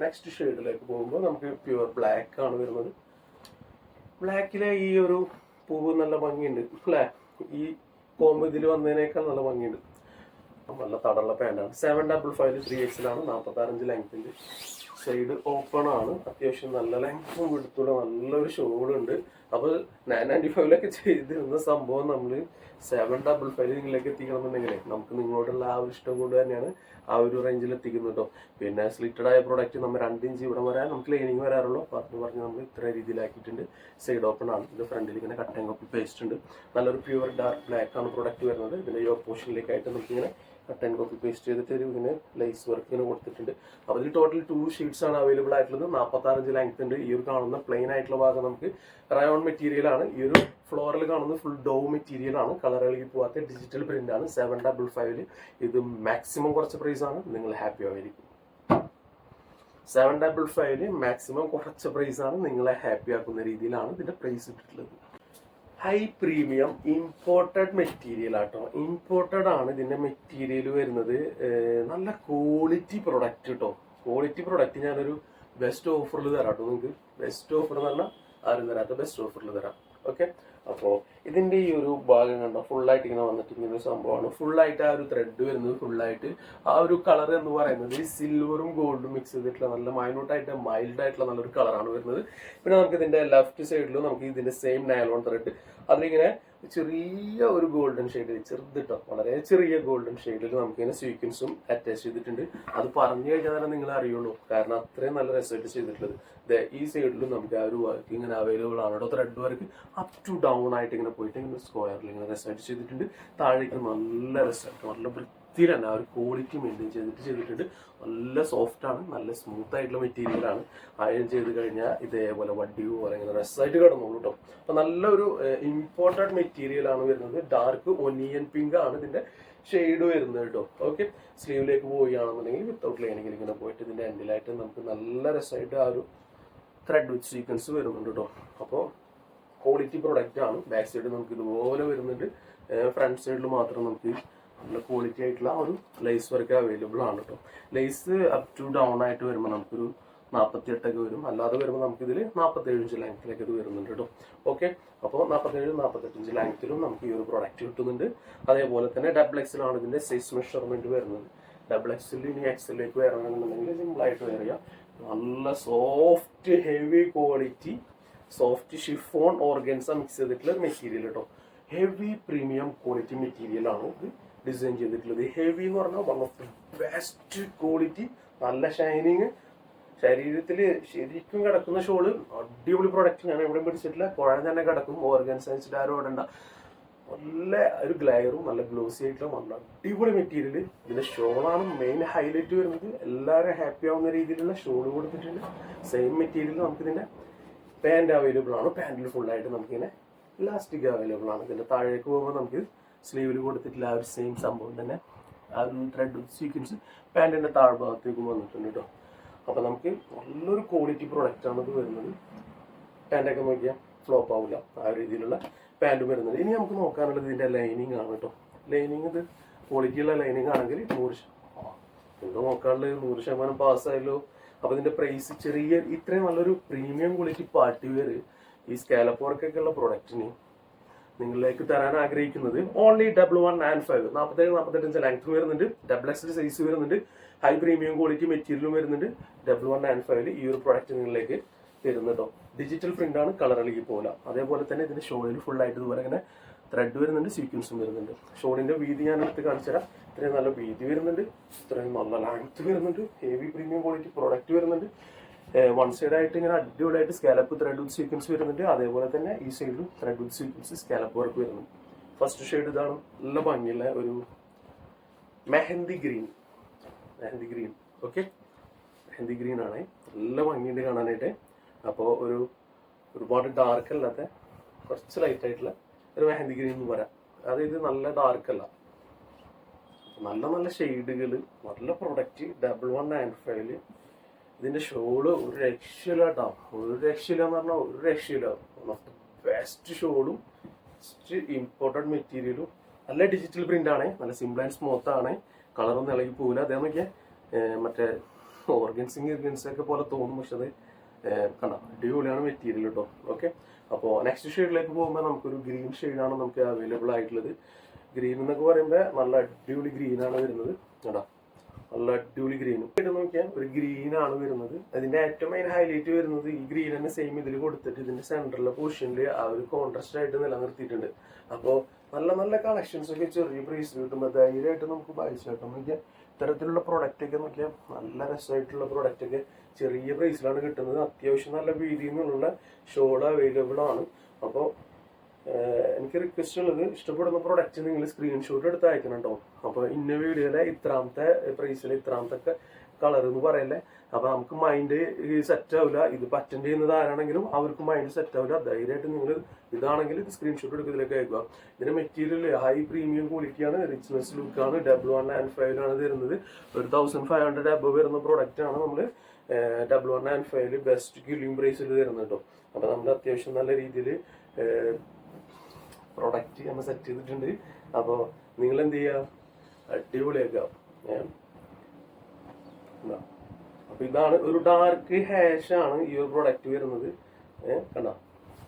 നെക്സ്റ്റ് ഷെയ്ഡിലേക്ക് പോകുമ്പോൾ നമുക്ക് പ്യുവർ ബ്ലാക്ക് ആണ് വരുന്നത്. ബ്ലാക്കിലെ ഈ ഒരു പൂവ് നല്ല ഭംഗിയുണ്ട് അല്ലേ? ഈ കോമ്പ് ഇതിൽ വന്നതിനേക്കാൾ നല്ല ഭംഗിയുണ്ട്. നല്ല തടള്ള പാന്റാണ് സെവൻ ഡബിൾ ഫൈവ് ത്രീ എക്സിലാണ് നാൽപ്പത്താറഞ്ച് ലെങ്ത്തിന്റെ സൈഡ് ഓപ്പൺ ആണ്. അത്യാവശ്യം നല്ല ലെങ്ത്തും എടുത്തുള്ള നല്ലൊരു ഷോളുണ്ട് അപ്പോൾ നയൻ നയന്റി ഫൈവിലൊക്കെ ചെയ്തിരുന്ന സംഭവം നമ്മൾ സെവൻ ഡബിൾ ഫൈവ് നിങ്ങളിലേക്ക് എത്തിക്കണമെന്നുണ്ടെങ്കിൽ നമുക്ക് നിങ്ങളോടുള്ള ആ ഒരു ഇഷ്ടം കൊണ്ട് തന്നെയാണ് ആ ഒരു റേഞ്ചിൽ എത്തിക്കുന്നത് കേട്ടോ പിന്നെ സ്ലിറ്റഡ് ആയ പ്രോഡക്റ്റ് നമ്മൾ രണ്ട് ഇഞ്ച് ഇവിടെ വരാൻ നമുക്ക് ലൈനിങ് വരാറുള്ളൂ. പറഞ്ഞു പറഞ്ഞ് നമ്മൾ ഇത്ര രീതിയിലാക്കിയിട്ടുണ്ട്. സൈഡ് ഓപ്പൺ ആണ്. ഇത് ഫ്രണ്ടിൽ ഇങ്ങനെ കട്ടൻ കോപ്പി പേസ്റ്റ് ഉണ്ട്. നല്ലൊരു പ്യുവർ ഡാർക്ക് ബ്ലാക്ക് ആണ് പ്രോഡക്റ്റ് വരുന്നത്. ഇതിന്റെ ഈ ഓപ്പോഷനിലേക്കായിട്ട് നമുക്ക് ഇങ്ങനെ കട്ടൻ കോപ്പി പേസ്റ്റ് ചെയ്തിട്ട് ഒരു ഇങ്ങനെ ലൈസ് വർക്ക് ഇങ്ങനെ കൊടുത്തിട്ടുണ്ട്. അപ്പോൾ ഇതിൽ ടോട്ടൽ ടു ഷീറ്റ്സ് ആണ് അവൈലബിൾ ആയിട്ടുള്ളത്. നാൽപ്പത്താറഞ്ച് ആറ് ഇഞ്ച് ലെങ്ത് ഉണ്ട്. ഈ ഒരു കാണുന്ന പ്ലെയിൻ ആയിട്ടുള്ള ഭാഗം നമുക്ക് റയോൺ മെറ്റീരിയൽ ആണ്. ഈ ഒരു ഫ്ലോറിൽ കാണുന്നത് ഫുൾ ഡോ മെറ്റീരിയൽ ആണ്. കളർ ഇളകി പോവാത്ത ഡിജിറ്റൽ പ്രിന്റ് ആണ്. സെവൻ ഡബിൾ ഫൈവിൽ ഇത് മാക്സിമം കുറച്ച് പ്രൈസ് ആണ്. നിങ്ങൾ ഹാപ്പി ആയിരിക്കും സെവൻ ഡബിൾ ഫൈവിൽ മാക്സിമം കുറച്ച് പ്രൈസ് ആണ്. നിങ്ങളെ ഹാപ്പി ആക്കുന്ന രീതിയിലാണ് ഇതിന്റെ പ്രൈസ് ഇട്ടിട്ടുള്ളത്. ഹൈ പ്രീമിയം ഇമ്പോർട്ടഡ് മെറ്റീരിയൽ ആട്ടോ. ഇമ്പോർട്ടഡ് ആണ് ഇതിന്റെ മെറ്റീരിയൽ വരുന്നത്. നല്ല ക്വാളിറ്റി പ്രൊഡക്റ്റ് കേട്ടോ ക്വാളിറ്റി പ്രൊഡക്റ്റ് ഞാനൊരു ബെസ്റ്റ് ഓഫറിൽ തരാം കേട്ടോ നിങ്ങൾക്ക് ബെസ്റ്റ് ഓഫർ എന്ന് പറഞ്ഞാൽ ആരും തരാത്ത ബെസ്റ്റ് ഓഫറിൽ തരാം. ഓക്കെ അപ്പോൾ ഇതിന്റെ ഈ ഒരു ഭാഗം കണ്ടോ? ഫുള്ളായിട്ട് ഇങ്ങനെ വന്നിട്ട് ഇങ്ങനെ ഒരു സംഭവമാണ്. ഫുള്ളായിട്ട് ആ ഒരു ത്രെഡ് വരുന്നത് ഫുള്ളായിട്ട് ആ ഒരു കളർ എന്ന് പറയുന്നത് സിൽവറും ഗോൾഡും മിക്സ് ചെയ്തിട്ടുള്ള നല്ല മൈനോട്ടായിട്ട് മൈൽഡ് ആയിട്ടുള്ള നല്ലൊരു കളറാണ് വരുന്നത്. പിന്നെ നമുക്ക് ഇതിന്റെ ലെഫ്റ്റ് സൈഡിലും നമുക്ക് ഇതിന്റെ സെയിം നയലോൺ ത്രെഡ് അതിലിങ്ങനെ ചെറിയ ഒരു ഗോൾഡൻ ഷെയ്ഡ് ചെറുതിട്ടോ വളരെ ചെറിയ ഗോൾഡൻ ഷെയ്ഡിൽ നമുക്കിങ്ങനെ സ്വീക്വൻസും അറ്റാച്ച് ചെയ്തിട്ടുണ്ട്. അത് പറഞ്ഞു കഴിഞ്ഞാൽ തന്നെ നിങ്ങൾ അറിയുള്ളൂ. കാരണം അത്രയും നല്ല രസമായിട്ട് ചെയ്തിട്ടുള്ളത്. ഈ സൈഡിലും നമുക്ക് ആ ഒരു വർക്ക് ഇങ്ങനെ അവൈലബിൾ ആണ്. കേട്ടോ thread work up to down ആയിട്ട് ഇങ്ങനെ പോയിട്ട് ഇങ്ങനെ സ്ക്വയറിൽ ഇങ്ങനെ രസമായിട്ട് ചെയ്തിട്ടുണ്ട്. താഴേക്ക് നല്ല രസമായിട്ട് നല്ല വൃത്തിയിൽ തന്നെ ആ ഒരു ക്വാളിറ്റി മെയിന്റെയിൻ ചെയ്തിട്ട് ചെയ്തിട്ടുണ്ട്. നല്ല സോഫ്റ്റാണ് നല്ല സ്മൂത്ത് ആയിട്ടുള്ള മെറ്റീരിയലാണ് അയൺ ചെയ്ത് കഴിഞ്ഞാൽ ഇതേപോലെ വടി അല്ലെങ്കിൽ ഇങ്ങനെ രസമായിട്ട് കിടന്നോളൂ കേട്ടോ അപ്പം നല്ലൊരു ഇമ്പോർട്ടന്റ് മെറ്റീരിയലാണ് വരുന്നത്. ഡാർക്ക് ഒനിയൻ പിങ്ക് ആണ് ഇതിന്റെ ഷെയ്ഡ് വരുന്നത് കേട്ടോ ഓക്കെ സ്ലീവിലേക്ക് പോവുകയാണെന്നുണ്ടെങ്കിൽ വിത്തൗട്ട് ലൈനിങ്ങിൽ ഇങ്ങനെ പോയിട്ട് ഇതിന്റെ എൻഡിലായിട്ട് നമുക്ക് നല്ല രസമായിട്ട് ആ ഒരു ത്രെഡ് വിത്ത് സീക്വൻസ് വരുന്നുണ്ട് കേട്ടോ അപ്പോൾ ക്വാളിറ്റി പ്രൊഡക്റ്റ് ആണ്. ബാക്ക് സൈഡ് നമുക്ക് ഇതുപോലെ വരുന്നുണ്ട്. ഫ്രണ്ട് സൈഡിൽ മാത്രം നമുക്ക് നല്ല ക്വാളിറ്റി ആയിട്ടുള്ള ഒരു ലേസ് വർക്ക് അവൈലബിൾ ആണ് കേട്ടോ ലേസ് അപ് ടു ഡൗൺ ആയിട്ട് വരുമ്പോൾ നമുക്കൊരു നാൽപ്പത്തി എട്ടൊക്കെ വരും. അല്ലാതെ വരുമ്പോൾ നമുക്കിതിൽ നാൽപ്പത്തേഴ് ഇഞ്ച് ലെങ്ത്തിലേക്ക് ഇത് വരുന്നുണ്ട് കേട്ടോ ഓക്കെ അപ്പോൾ നാൽപ്പത്തേഴ് നാൽപ്പത്തെട്ട് ഇഞ്ച് ലെങ്ത്തിലും നമുക്ക് ഈ ഒരു പ്രോഡക്റ്റ് കിട്ടുന്നുണ്ട്. അതേപോലെ തന്നെ ഡബിൾ എക്സിലാണ് ഇതിന്റെ സൈസ് മെഷർമെന്റ് വരുന്നത്. ഡബിൾ എക്സിൽ ഇനി എക്സിലേക്ക് വരണമെന്നുണ്ടെങ്കിൽ സിമ്പിൾ ആയിട്ട് വരിക. നല്ല soft heavy quality soft chiffon organza mix ചെയ്തിട്ടുള്ള മെറ്റീരിയൽ കേട്ടോ ഹെവി പ്രീമിയം ക്വാളിറ്റി മെറ്റീരിയൽ ആണ് ഇത്. ഡിസൈൻ ചെയ്തിട്ടുള്ളത്. ഹെവി എന്ന് പറഞ്ഞാൽ one of the best quality നല്ല ഷൈനിങ് ശരീരത്തിൽ ശരിക്കും കിടക്കുന്ന ഷോൾ അടിപൊളി പ്രൊഡക്റ്റ് ഞാൻ എവിടെയും പിടിച്ചിട്ടില്ല. കുഴഞ്ഞ തന്നെ കിടക്കും. ഓർഗൻ സയൻസ് ആരും ഇടണ്ട നല്ല ഒരു ഗ്ലെയറും നല്ല ഗ്ലോസി ആയിട്ടുള്ള നല്ല അടിപൊളി മെറ്റീരിയൽ ഇതിന്റെ ഷോളാണ് മെയിൻ ഹൈലൈറ്റ് വരുന്നത്. എല്ലാവരും ഹാപ്പി ആവുന്ന രീതിയിലുള്ള ഷോൾ കൊടുത്തിട്ടുണ്ട്. സെയിം മെറ്റീരിയൽ നമുക്ക് ഇതിന്റെ പാന്റ് അവൈലബിൾ ആണ് പാൻറിൽ ഫുള്ളായിട്ട് നമുക്കിങ്ങനെ ഇലാസ്റ്റിക് അവൈലബിൾ ആണ്. ഇതിന്റെ താഴേക്ക് പോകുമ്പോൾ നമുക്ക് സ്ലീവിൽ കൊടുത്തിട്ടില്ല ആ ഒരു സെയിം സംഭവം തന്നെ. ആ ഒരു ത്രെഡ് സീക്വൻസ് പാന്റിന്റെ താഴ്ഭാഗത്തേക്കും വന്നിട്ടുണ്ട് കേട്ടോ അപ്പോൾ നമുക്ക് നല്ലൊരു ക്വാളിറ്റി പ്രൊഡക്റ്റ് ആണ് ഇത് വരുന്നത്. പാന്റൊക്കെ നോക്കിയാൽ ഫ്ലോപ്പ് ആവില്ല ആ രീതിയിലുള്ള പാന്റ് വരുന്നത് ഇനി നമുക്ക് നോക്കാനുള്ളത് ഇതിന്റെ ലൈനിങ് ആണ് കേട്ടോ ലൈനിങ് ഇത് ക്വാളിറ്റിയുള്ള ലൈനിങ് ആണെങ്കിൽ നൂറ് എന്തോ നോക്കാനുള്ളത്? നൂറ് ശതമാനം പാസ്സായല്ലോ അപ്പോൾ ഇതിന്റെ പ്രൈസ് ചെറിയ ഇത്രയും നല്ലൊരു പ്രീമിയം ക്വാളിറ്റി പാർട്ടി വെയർ ഈ സ്കാലപ്പ് വർക്കൊക്കെ ഉള്ള പ്രൊഡക്റ്റിന് നിങ്ങളിലേക്ക് തരാൻ ആഗ്രഹിക്കുന്നത് only double one and five നാൽപ്പത്തേഴ് നാൽപ്പത്തെട്ട് ലെങ്ത് വരുന്നുണ്ട്. ഡബിൾ എക്സ് സൈസ് വരുന്നുണ്ട്. ഹൈ പ്രീമിയം ക്വാളിറ്റി മെറ്റീരിയലും വരുന്നുണ്ട്. ഡബിൾ വൺ ആൻഡ് ഫൈവിൽ ഈ ഒരു പ്രൊഡക്റ്റ് നിങ്ങളിലേക്ക് തരുന്നുണ്ടോ ഡിജിറ്റൽ പ്രിന്റ് ആണ് കളർ അളിക്ക് പോകില്ല അതേപോലെ തന്നെ ഇതിന്റെ ഷോളിൽ ഫുൾ ആയിട്ട് ഇതുപോലെ ഇങ്ങനെ ത്രെഡ് വരുന്നുണ്ട് സീക്വൻസും വരുന്നുണ്ട്. ഷോളിന്റെ വീതി ഞാൻ എടുത്ത് കാണിച്ചു തരാം. ഇത്രയും നല്ല വീതി വരുന്നുണ്ട്. ഇത്രയും നല്ല ലെങ്ത് വരുന്നുണ്ട്. ഹെവി പ്രീമിയം ക്വാളിറ്റി പ്രോഡക്റ്റ് വരുന്നുണ്ട്. വൺ സൈഡ് ആയിട്ട് ഇങ്ങനെ അടിപൊളിയായിട്ട് സ്കാലപ്പ് ത്രെഡ് വിത്ത് സീക്വൻസ് വരുന്നുണ്ട്. അതേപോലെ തന്നെ ഈ സൈഡിലും thread with sequence scallop work വരുന്നുണ്ട് ഫസ്റ്റ് ഷെയ്ഡ് ഇതാണ്. നല്ല ഭംഗിയുള്ള ഒരു mehndi green. Mehndi green. Okay mehndi green ആണ്. നല്ല ഭംഗിയുണ്ട് കാണാനായിട്ട്. അപ്പോൾ ഒരു ഒരുപാട് ഡാർക്ക് അല്ലാത്ത കുറച്ച് ലൈറ്റ് ആയിട്ടുള്ള ഒരു മെഹന്തി ഗ്രീൻ എന്ന് പറയാം. അതായത് നല്ല ഡാർക്ക് അല്ല. നല്ല നല്ല ഷെയ്ഡുകൾ നല്ല പ്രൊഡക്റ്റ് ഡബിൾ വൺ നയൻ ഫൈവിൽ ഇതിന്റെ ഷോൾ ഒരു രക്ഷയില്ല കേട്ടോ ഒരു രക്ഷയില്ല എന്ന് പറഞ്ഞാൽ ഒരു രക്ഷയില്ല. ബെസ്റ്റ് ഷോളും ബെസ്റ്റ് ഇമ്പോർട്ടന്റ് മെറ്റീരിയലും നല്ല ഡിജിറ്റൽ പ്രിന്റ് ആണ്. നല്ല സിമ്പിൾ ആൻഡ് സ്മൂത്ത് ആണ്. കളറൊന്നും ഇളകി പോകില്ല അതേ നോക്കിയാൽ മറ്റേ ഓർഗൻസിങ് ഒക്കെ പോലെ തോന്നും. പക്ഷെ അത് കണ്ട? അടിപൊളിയാണ് മെറ്റീരിയൽ കേട്ടോ ഓക്കെ അപ്പോൾ നെക്സ്റ്റ് ഷെയ്ഡിലേക്ക് പോകുമ്പോൾ നമുക്കൊരു ഗ്രീൻ ഷെയ്ഡാണ് നമുക്ക് അവൈലബിൾ ആയിട്ടുള്ളത്. ഗ്രീൻ എന്നൊക്കെ പറയുമ്പോൾ നല്ല അടിപൊളി ഗ്രീനാണ് വരുന്നത്. കേട്ടോ നല്ല അടിപൊളി ഗ്രീനും ഇത് നോക്കിയാൽ ഒരു ഗ്രീൻ ആണ് വരുന്നത്. അതിന്റെ ഏറ്റവും മെയിൻ ഹൈലൈറ്റ് വരുന്നത് ഈ ഗ്രീൻ തന്നെ സെയിം ഇതിൽ കൊടുത്തിട്ട് ഇതിന്റെ സെന്ററിലെ പൊസിഷനിൽ ആ ഒരു കോൺട്രാസ്റ്റ് ആയിട്ട് നിലനിർത്തിയിട്ടുണ്ട്. അപ്പോൾ നല്ല നല്ല കളക്ഷൻസ് ഒക്കെ ചെറിയ പ്രൈസിൽ കിട്ടുമ്പോൾ ധൈര്യമായിട്ട് നമുക്ക് വായിച്ചാട്ടോ നോക്കിയാൽ ഇത്തരത്തിലുള്ള പ്രൊഡക്റ്റ് ഒക്കെ നോക്കിയാൽ നല്ല രസമായിട്ടുള്ള പ്രൊഡക്റ്റ് ഒക്കെ ചെറിയ പ്രൈസിലാണ് കിട്ടുന്നത്. അത്യാവശ്യം നല്ല വീതിയിൽ നിന്നുള്ള ഷോൾ അവൈലബിൾ ആണ്. അപ്പോൾ എനിക്ക് റിക്വസ്റ്റ് ഉള്ളത് ഇഷ്ടപ്പെടുന്ന പ്രൊഡക്റ്റ് നിങ്ങൾ സ്ക്രീൻഷോട്ട് എടുത്ത് അയക്കണം കേട്ടോ അപ്പോൾ ഇന്ന വീഡിയോയിലെ ഇത്രാമത്തെ പ്രൈസിൽ ഇത്രാമത്തെ കളർ എന്ന് പറയല്ലേ? അപ്പൊ നമുക്ക് മൈൻഡ് സെറ്റ് ആവില്ല ഇത് അറ്റൻഡ് ചെയ്യുന്നത് ആരാണെങ്കിലും അവർക്ക് മൈൻഡ് സെറ്റ് ആവില്ല ധൈര്യമായിട്ട് നിങ്ങൾ ഇതാണെങ്കിൽ ഇത് സ്ക്രീൻഷോട്ട് എടുക്കുക ഇതിലേക്ക് അയക്കുക. ഇതിന്റെ മെറ്റീരിയൽ ഹൈ പ്രീമിയം ക്വാളിറ്റി ആണ് റിച്ച്നെസ് ലുക്ക് ആണ് ഡബിൾ വൺ നയൻ ഫൈവ് ആണ് തരുന്നത്. ഒരു തൗസൻഡ് ഫൈവ് ഹൺഡ്രഡ് അബവ് വരുന്ന പ്രോഡക്റ്റ് ആണ് നമ്മൾ ഡബിൾ വൺ നയൻ ഫൈവിൽ ബെസ്റ്റ് കില്ലിംഗ് പ്രൈസിൽ തരുന്നത് കേട്ടോ. അപ്പൊ നമ്മൾ അത്യാവശ്യം നല്ല രീതിയിൽ പ്രൊഡക്റ്റ് നമ്മൾ സെറ്റ് ചെയ്തിട്ടുണ്ട്. അപ്പോൾ നിങ്ങൾ എന്ത് ചെയ്യുക അടിപൊളിയാക്കാം ഏഹ് അപ്പൊ ഇതാണ് ഒരു ഡാർക്ക് ഹാഷ് ആണ് ഈ ഒരു പ്രൊഡക്റ്റ് വരുന്നത്. കണ്ട?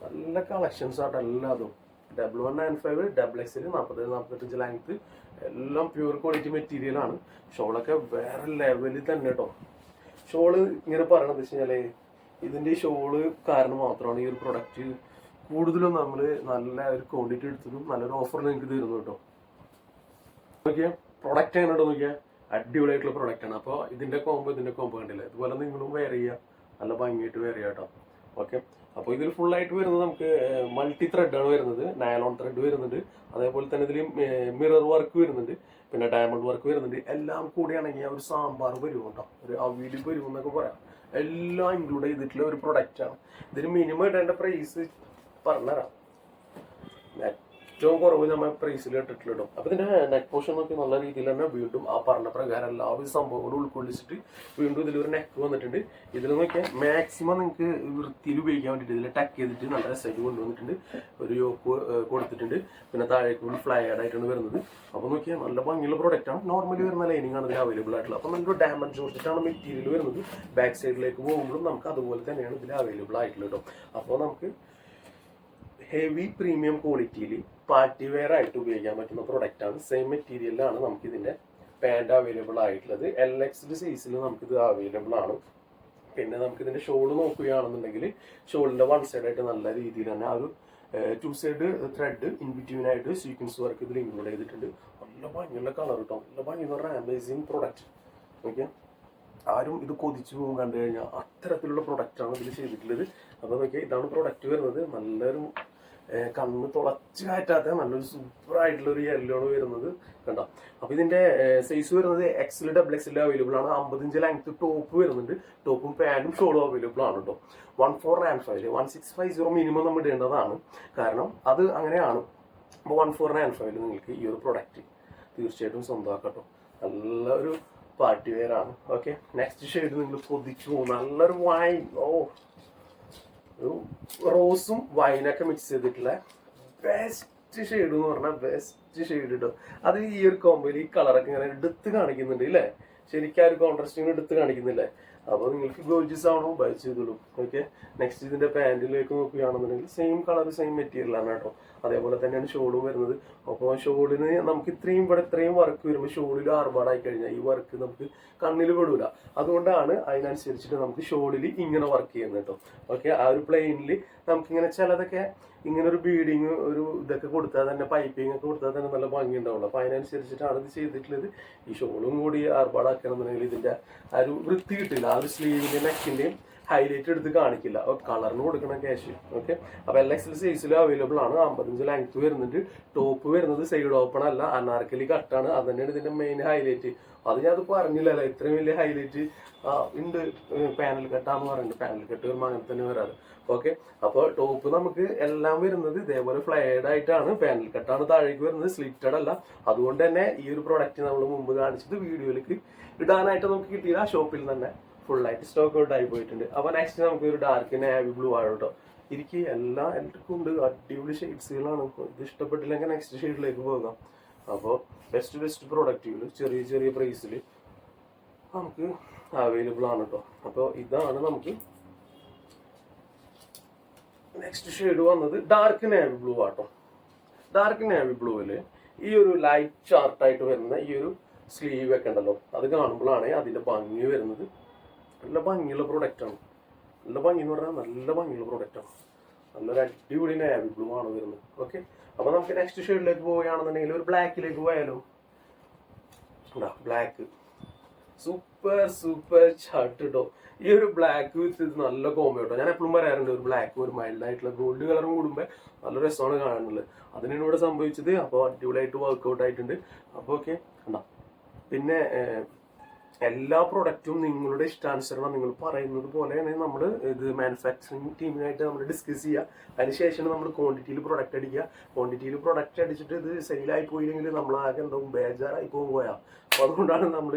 നല്ല കളക്ഷൻസ് ആട്ടോ എല്ലാതും. Double one nine five double XL നാൽപ്പത്തേഴ് നാൽപ്പത്തഞ്ച് ലെങ്ത് എല്ലാം പ്യൂർ ക്വാളിറ്റി മെറ്റീരിയൽ ആണ്. ഷോളൊക്കെ വേറെ ലെവലിൽ തന്നെ കേട്ടോ ഷോൾ ഇങ്ങനെ പറയണത് വെച്ച് കഴിഞ്ഞാൽ ഇതിന്റെ ഷോൾ കാരണം മാത്രമാണ് ഈ ഒരു പ്രൊഡക്റ്റ് കൂടുതലും നമ്മൾ നല്ല ഒരു ക്വാണ്ടിറ്റി എടുത്തതും നല്ലൊരു ഓഫർ നിങ്ങൾക്ക് തരുന്നു കേട്ടോ. നോക്കിയാ പ്രൊഡക്റ്റ് ആണ് കേട്ടോ നോക്കിയാ? അടിപൊളിയായിട്ടുള്ള പ്രൊഡക്റ്റ് ആണ്. അപ്പോൾ ഇതിന്റെ കോമ്പോ ഇതിന്റെ കോമ്പോ കണ്ടില്ലേ? ഇതുപോലെ നിങ്ങളും വെയർ ചെയ്യുക. നല്ല ഭംഗിയായിട്ട് വെയർ ചെയ്യാം കേട്ടോ. ഓക്കെ അപ്പോൾ ഇതിൽ ഫുൾ ആയിട്ട് വരുന്നത് നമുക്ക് മൾട്ടി ത്രെഡ് ആണ് വരുന്നത്. നയലോൺ ത്രെഡ് വരുന്നുണ്ട്. അതേപോലെ തന്നെ ഇതിൽ മിറർ വർക്ക് വരുന്നുണ്ട്. പിന്നെ ഡയമണ്ട് വർക്ക് വരുന്നുണ്ട്. എല്ലാം കൂടിയാണെങ്കിൽ ഒരു സാമ്പാർ വരും കേട്ടോ. ഒരു അവിയൽ വരും എന്നൊക്കെ പറയാം. എല്ലാം ഇൻക്ലൂഡ് ചെയ്തിട്ടുള്ള ഒരു പ്രൊഡക്റ്റ് ആണ്. ഇതിന് മിനിമം ഇടേണ്ട പ്രൈസ് പറഞ്ഞുതരാം. ഏറ്റവും കുറവ് നമ്മൾ പ്രൈസിൽ ഇട്ടിട്ടുള്ളൂ അപ്പൊ ഇതിന്റെ നെക്ക് പോഷൻ നോക്കി നല്ല രീതിയിൽ തന്നെ വീണ്ടും ആ പറഞ്ഞ പ്രകാരം എല്ലാവിധ സംഭവങ്ങളും ഉൾക്കൊള്ളിച്ചിട്ട് വീണ്ടും ഇതിലൊരു നെക്ക് വന്നിട്ടുണ്ട്. ഇതിൽ നോക്കിയാൽ മാക്സിമം നിങ്ങൾക്ക് വൃത്തിയിൽ ഉപയോഗിക്കാൻ വേണ്ടിയിട്ട് ഇതിൽ ടക്ക് ചെയ്തിട്ട് നല്ല രസമായിട്ട് കൊണ്ടുവന്നിട്ടുണ്ട്. ഒരു യോക്ക് കൊടുത്തിട്ടുണ്ട്. പിന്നെ താഴേക്ക് ഫുൾ ഫ്ലൈഡ് ആയിട്ടാണ് വരുന്നത്. അപ്പൊ നോക്കിയാൽ നല്ല ഭംഗിയുള്ള പ്രോഡക്റ്റ് ആണ്. നോർമലി വരുന്ന ലൈനിങ് ആണ് ഇതിൽ അവൈലബിൾ ആയിട്ടുള്ളത്. അപ്പൊ നല്ലൊരു ഡാമേജ് കൊടുത്തിട്ടാണ് മെറ്റീരിയൽ വരുന്നത്. ബാക്ക് സൈഡിലേക്ക് പോകുമ്പോഴും നമുക്ക് അതുപോലെ തന്നെയാണ് ഇതിൽ അവൈലബിൾ ആയിട്ടുള്ളത് കേട്ടോ അപ്പോൾ നമുക്ക് ഹെവി പ്രീമിയം ക്വാളിറ്റിയിൽ പാർട്ടി വെയർ ആയിട്ട് ഉപയോഗിക്കാൻ പറ്റുന്ന പ്രൊഡക്റ്റ് ആണ്. സെയിം മെറ്റീരിയലിലാണ് നമുക്ക് ഇതിന്റെ പാന്റ് അവൈലബിൾ ആയിട്ടുള്ളത്. എൽ എക്സ് സൈസിൽ നമുക്ക് ഇത് അവൈലബിൾ ആണ്. പിന്നെ നമുക്ക് ഇതിന്റെ ഷോൾ നോക്കുകയാണെന്നുണ്ടെങ്കിൽ ഷോളിന്റെ വൺ സൈഡ് ആയിട്ട് നല്ല രീതിയിൽ തന്നെ ആ ഒരു two side thread in between ആയിട്ട് സീക്വൻസ് വർക്ക് ഇതിൽ ഇൻക്ലൂഡ് ചെയ്തിട്ടുണ്ട്. നല്ല ഭംഗിയുള്ള കളർ കേട്ടോ നല്ല ഭംഗി എന്ന് പറഞ്ഞാൽ അമേസിങ് പ്രൊഡക്റ്റ് ഓക്കെ ആരും ഇത് കൊതിച്ചു പോകും കണ്ടു കഴിഞ്ഞാൽ അത്തരത്തിലുള്ള പ്രൊഡക്റ്റാണ് ഇതിൽ ചെയ്തിട്ടുള്ളത്. അപ്പോൾ നോക്കിയാൽ ഇതാണ് പ്രൊഡക്റ്റ് വരുന്നത്. നല്ലൊരു കണ്ണ് തുളച്ച് കയറ്റാത്ത നല്ലൊരു സൂപ്പർ ആയിട്ടുള്ള ഒരു യെല്ലോ വരുന്നത്. കണ്ടോ? അപ്പൊ ഇതിന്റെ സൈസ് വരുന്നത് എക്സിൽ ഡബിൾ എക്സിൽ അവൈലബിൾ ആണ്. അമ്പതിഞ്ച് ലെങ്ത് ടോപ്പ് വരുന്നുണ്ട്. ടോപ്പും പാന്റും ഷോളും അവൈലബിൾ ആണ് കേട്ടോ one four nine five one six five zero minimum നമ്മൾ ഇടേണ്ടതാണ്. കാരണം അത് അങ്ങനെയാണ്. അപ്പൊ വൺ ഫോർ നയൻ ഫൈവിൽ നിങ്ങൾക്ക് ഈ ഒരു പ്രൊഡക്റ്റ് തീർച്ചയായിട്ടും സ്വന്തമാക്കട്ടോ നല്ലൊരു പാർട്ടി വെയർ ആണ്. ഓക്കെ നെക്സ്റ്റ് ഷെയ്ഡ് നിങ്ങൾ കൊതിച്ചു നല്ലൊരു വൈൻ ഓ റോസും വൈനൊക്കെ മിക്സ് ചെയ്തിട്ടുള്ള ബെസ്റ്റ് ഷെയ്ഡ് എന്ന് പറഞ്ഞാൽ ബെസ്റ്റ് ഷെയ്ഡ് കേട്ടോ അത് ഈ ഒരു കോമ്പയിൽ ഈ കളറൊക്കെ ഇങ്ങനെ എടുത്ത് കാണിക്കുന്നുണ്ട് ഇല്ലേ ശരിക്കും ആ ഒരു കോൺട്രസ്റ്റിങ്ങനെ എടുത്ത് കാണിക്കുന്നില്ലേ? അപ്പോൾ നിങ്ങൾക്ക് ഗോൾജസ് ആണോ ബൈ ചെയ്തോളൂ. ഓക്കെ നെക്സ്റ്റ് ഇതിന്റെ പാന്റിലേക്ക് നോക്കുകയാണെന്നുണ്ടെങ്കിൽ സെയിം കളർ സെയിം മെറ്റീരിയൽ ആണ് കേട്ടോ. അതേപോലെ തന്നെയാണ് ഷോളും വരുന്നത്. അപ്പോൾ ഷോളിന് നമുക്ക് ഇത്രയും ഇവിടെ ഇത്രയും വർക്ക് വരുമ്പോൾ ഷോളിൽ ആർഭാടായി കഴിഞ്ഞാൽ ഈ വർക്ക് നമുക്ക് കണ്ണിൽ പെടൂല. അതുകൊണ്ടാണ് അതിനനുസരിച്ചിട്ട് നമുക്ക് ഷോളിൽ ഇങ്ങനെ വർക്ക് ചെയ്യുന്നത് കേട്ടോ. ഓക്കെ ആ ഒരു പ്ലെയിനിൽ നമുക്കിങ്ങനെ ചിലതൊക്കെ ഇങ്ങനെ ഒരു ബീഡിങ് ഒരു ഇതൊക്കെ കൊടുത്താൽ തന്നെ പൈപ്പിംഗ് ഒക്കെ കൊടുത്താൽ തന്നെ നല്ല ഭംഗി ഉണ്ടാവുള്ളൂ അപ്പോൾ അതിനനുസരിച്ചിട്ടാണ് ഇത് ചെയ്തിട്ടുള്ളത്. ഈ ഷോളും കൂടി ആർപ്പാടാക്കണമെന്നുണ്ടെങ്കിൽ ഇതിന്റെ ആ ഒരു വൃത്തി കിട്ടില്ല. ആ ഒരു സ്ലീവിന്റെ നെക്കിന്റെയും ഹൈലൈറ്റ് എടുത്ത് കാണിക്കില്ല. കളറിന് കൊടുക്കണം ക്യാഷ് ഓക്കെ അപ്പോൾ എൽ എക്സ് സൈസിൽ അവൈലബിൾ ആണ്. അമ്പത്തഞ്ച് ലെങ്ത് വരുന്നുണ്ട്. ടോപ്പ് വരുന്നത് സൈഡ് ഓപ്പൺ അല്ല. അനാർക്കലി കട്ടാണ് അത് തന്നെയാണ് ഇതിന്റെ മെയിൻ ഹൈലൈറ്റ് അത് ഞാൻ അത് പറഞ്ഞില്ലല്ലോ ഇത്രയും വലിയ ഹൈലൈറ്റ് ഉണ്ട് പാനൽ കെട്ടാന്ന് പറയുന്നുണ്ട് പാനൽ കെട്ട് വരുമ്പോൾ അങ്ങനെ തന്നെ വരാറ്. ഓക്കെ അപ്പോൾ ടോപ്പ് നമുക്ക് എല്ലാം വരുന്നത് ഇതേപോലെ ഫ്ലൈഡ് ആയിട്ടാണ്. പാനൽ കെട്ടാണ് താഴേക്ക് വരുന്നത്. സ്ലിറ്റഡ് അല്ല. അതുകൊണ്ട് തന്നെ ഈ ഒരു പ്രൊഡക്റ്റ് നമ്മൾ മുമ്പ് കാണിച്ചത് വീഡിയോയിലേക്ക് ഇടാനായിട്ട് നമുക്ക് കിട്ടിയില്ല. ഷോപ്പിൽ തന്നെ ഫുൾ ആയിട്ട് സ്റ്റോക്ക് ഔട്ട് ആയി പോയിട്ടുണ്ട്. അപ്പോൾ നെക്സ്റ്റ് നമുക്ക് ഒരു ഡാർക്ക് നാവി ബ്ലൂ ആണ് കേട്ടോ എനിക്ക് എല്ലാ എല്ലാവർക്കും ഉണ്ട്. അടിപൊളി ഷെയ്ഡ്സുകളാണ് ഇത് ഇഷ്ടപ്പെട്ടില്ലെങ്കിൽ നെക്സ്റ്റ് ഷെയ്ഡിലേക്ക് പോകാം. അപ്പോൾ ബെസ്റ്റ് ബെസ്റ്റ് പ്രൊഡക്റ്റുകൾ ചെറിയ ചെറിയ പ്രൈസിൽ നമുക്ക് അവൈലബിൾ ആണ് കേട്ടോ അപ്പോൾ ഇതാണ് നമുക്ക് നെക്സ്റ്റ് ഷെയ്ഡ് വന്നത് ഡാർക്ക് നേവി ബ്ലൂ ആട്ടോ. ഡാർക്ക് നേവി ബ്ലൂവിൽ ഈ ഒരു ലൈറ്റ് ചാർട്ടായിട്ട് വരുന്ന ഈ ഒരു സ്ലീവ് ഒക്കെ ഉണ്ടല്ലോ. അത് കാണുമ്പോഴാണ് അതിന്റെ ഭംഗി വരുന്നത്. നല്ല ഭംഗിയുള്ള പ്രൊഡക്റ്റാണ് നല്ല ഭംഗി എന്ന് പറഞ്ഞാൽ നല്ല ഭംഗിയുള്ള പ്രൊഡക്റ്റാണ് നല്ലൊരു അടിപൊളി നേവി ബ്ലൂ ആണ് വരുന്നത്. ഓക്കെ അപ്പൊ നമുക്ക് നെക്സ്റ്റ് ഷെയ്ഡിലേക്ക് പോവുകയാണെന്നുണ്ടെങ്കിൽ ഒരു ബ്ലാക്കിലേക്ക് പോയാലോ? ബ്ലാക്ക് സൂപ്പർ സൂപ്പർ ഷർട്ട് കേട്ടോ ഈ ഒരു ബ്ലാക്ക് വിത്ത് ഇത് നല്ല കോമ്പോ കേട്ടോ ഞാൻ എപ്പോഴും പറയാറുണ്ട് ഒരു ബ്ലാക്ക് ഒരു മൈൽഡ് ആയിട്ടുള്ള ഗോൾഡ് കളറും കൂടുമ്പോൾ നല്ല രസമാണ് കാണുന്നത് അതിനാണ് ഇവിടെ സംഭവിച്ചത്. അപ്പോൾ അടിപൊളിയായിട്ട് വർക്ക്ഔട്ട് ആയിട്ടുണ്ട്. അപ്പോൾ ഓക്കെ കണ്ടോ? പിന്നെ എല്ലാ പ്രൊഡക്റ്റും നിങ്ങളുടെ ഇഷ്ടാനുസരണം നിങ്ങൾ പറയുന്നത് പോലെ തന്നെ നമ്മൾ ഇത് മാനുഫാക്ചറിങ് ടീമിനായിട്ട് നമ്മൾ ഡിസ്കസ് ചെയ്യുക അതിനുശേഷം നമ്മൾ ക്വാണ്ടിറ്റിയിൽ പ്രൊഡക്റ്റ് അടിക്കുക ക്വാണ്ടിറ്റിയിൽ പ്രൊഡക്റ്റ് അടിച്ചിട്ട് ഇത് സെയിലായി പോയില്ലെങ്കിൽ നമ്മൾ ആകെ എന്താവും ബേജാറായി പോകുമ്പോയാ അപ്പോൾ അതുകൊണ്ടാണ് നമ്മൾ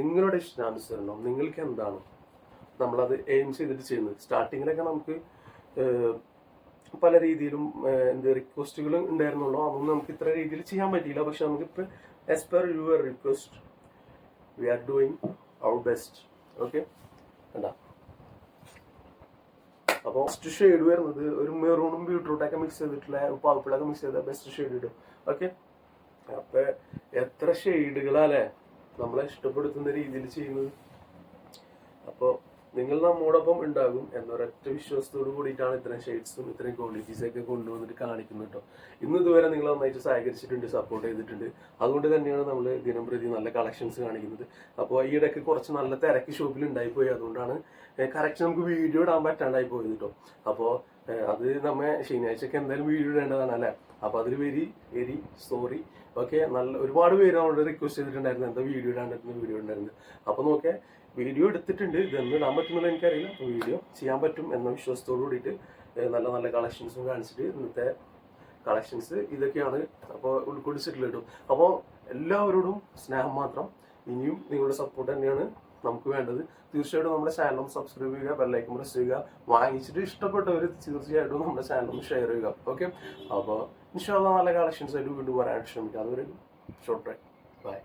നിങ്ങളുടെ ഇഷ്ടാനുസരണം നിങ്ങൾക്ക് എന്താണ്? നമ്മളത് എയിം ചെയ്തിട്ട് ചെയ്യുന്നത്. സ്റ്റാർട്ടിങ്ങിലൊക്കെ നമുക്ക് പല രീതിയിലും എന്ത് റിക്വസ്റ്റുകൾ ഉണ്ടായിരുന്നുള്ളൂ. അതൊന്നും നമുക്ക് ഇത്ര രീതിയിൽ ചെയ്യാൻ പറ്റിയില്ല. പക്ഷെ നമുക്കിപ്പോൾ as per your request we are doing our best okay കണ്ടാ? അപ്പോൾ ഫസ്റ്റ് ഷെയ്ഡ് വരുന്നത് ഒരു മെറൂണും ബീട്രൂട്ടൊക്കെ മിക്സ് ചെയ്തിട്ടുള്ള പാവപ്പിളൊക്കെ മിക്സ് ചെയ്ത ബെസ്റ്റ് ഷെയ്ഡ് ഇടും. ഓക്കെ അപ്പൊ എത്ര ഷെയ്ഡുകളാലേ നമ്മളെ ഇഷ്ടപ്പെടുത്തുന്ന രീതിയിൽ ചെയ്യുന്നത്. അപ്പോൾ നിങ്ങൾ നമ്മോടൊപ്പം ഉണ്ടാകും എന്നൊരൊറ്റ വിശ്വാസത്തോട് കൂടിയിട്ടാണ് ഇത്രയും ഷെയ്ഡ്സും ഇത്രയും ക്വാളിറ്റീസ് ഒക്കെ കൊണ്ടുവന്നിട്ട് കാണിക്കുന്നത് കേട്ടോ ഇന്ന് ഇതുവരെ നിങ്ങൾ നന്നായിട്ട് സഹകരിച്ചിട്ടുണ്ട് സപ്പോർട്ട് ചെയ്തിട്ടുണ്ട്. അതുകൊണ്ട് തന്നെയാണ് നമ്മൾ ദിനം പ്രതി നല്ല കളക്ഷൻസ് കാണിക്കുന്നത്. അപ്പോൾ ഈ ഇടയ്ക്ക് കുറച്ച് നല്ല തിരക്ക് ഷോപ്പിൽ ഉണ്ടായിപ്പോയി. അതുകൊണ്ടാണ് കറക്റ്റ് നമുക്ക് വീഡിയോ ഇടാൻ പറ്റാണ്ടായി പോയത് കേട്ടോ അപ്പോൾ അത് നമ്മെ ശനിയാഴ്ചക്ക് എന്തായാലും വീഡിയോ ഇടേണ്ടതാണ് അല്ലേ? അപ്പോൾ അതിൽ വെരി വെരി സോറി ഓക്കെ നല്ല ഒരുപാട് പേര് നമ്മളോട് റിക്വസ്റ്റ് ചെയ്തിട്ടുണ്ടായിരുന്നു. എന്താ വീഡിയോ ഇടാണ്ടിരുന്ന വീഡിയോ ഉണ്ടായിരുന്നു അപ്പോൾ നോക്കിയാൽ വീഡിയോ എടുത്തിട്ടുണ്ട്. ഇതൊന്നും ഇടാൻ പറ്റുമെന്ന് എനിക്കറിയില്ല. അപ്പോൾ വീഡിയോ ചെയ്യാൻ പറ്റും എന്ന വിശ്വാസത്തോട് കൂടിയിട്ട് നല്ല നല്ല കളക്ഷൻസും കാണിച്ചിട്ട് ഇന്നത്തെ കളക്ഷൻസ് ഇതൊക്കെയാണ് അപ്പോൾ ഉൾക്കൊള്ളിച്ചിട്ടുള്ളത് കേട്ടോ. അപ്പോൾ എല്ലാവരോടും സ്നേഹം മാത്രം. ഇനിയും നിങ്ങളുടെ സപ്പോർട്ട് തന്നെയാണ് നമുക്ക് വേണ്ടത്. തീർച്ചയായിട്ടും നമ്മുടെ ഒന്ന് സബ്സ്ക്രൈബ് ചെയ്യുക ബെല്ലൈക്കൻ പ്രസ് ചെയ്യുക. വാങ്ങിച്ചിട്ട് ഇഷ്ടപ്പെട്ടവർ തീർച്ചയായിട്ടും നമ്മുടെ ഒന്ന് ഷെയർ ചെയ്യുക. ഓക്കെ അപ്പോൾ ഇൻഷാല്ല നല്ല കളക്ഷൻസ് ആയിട്ട് വീണ്ടും വരാൻ ശ്രമിക്കാം. അതുവരെ ഷോർട്ട് ബൈ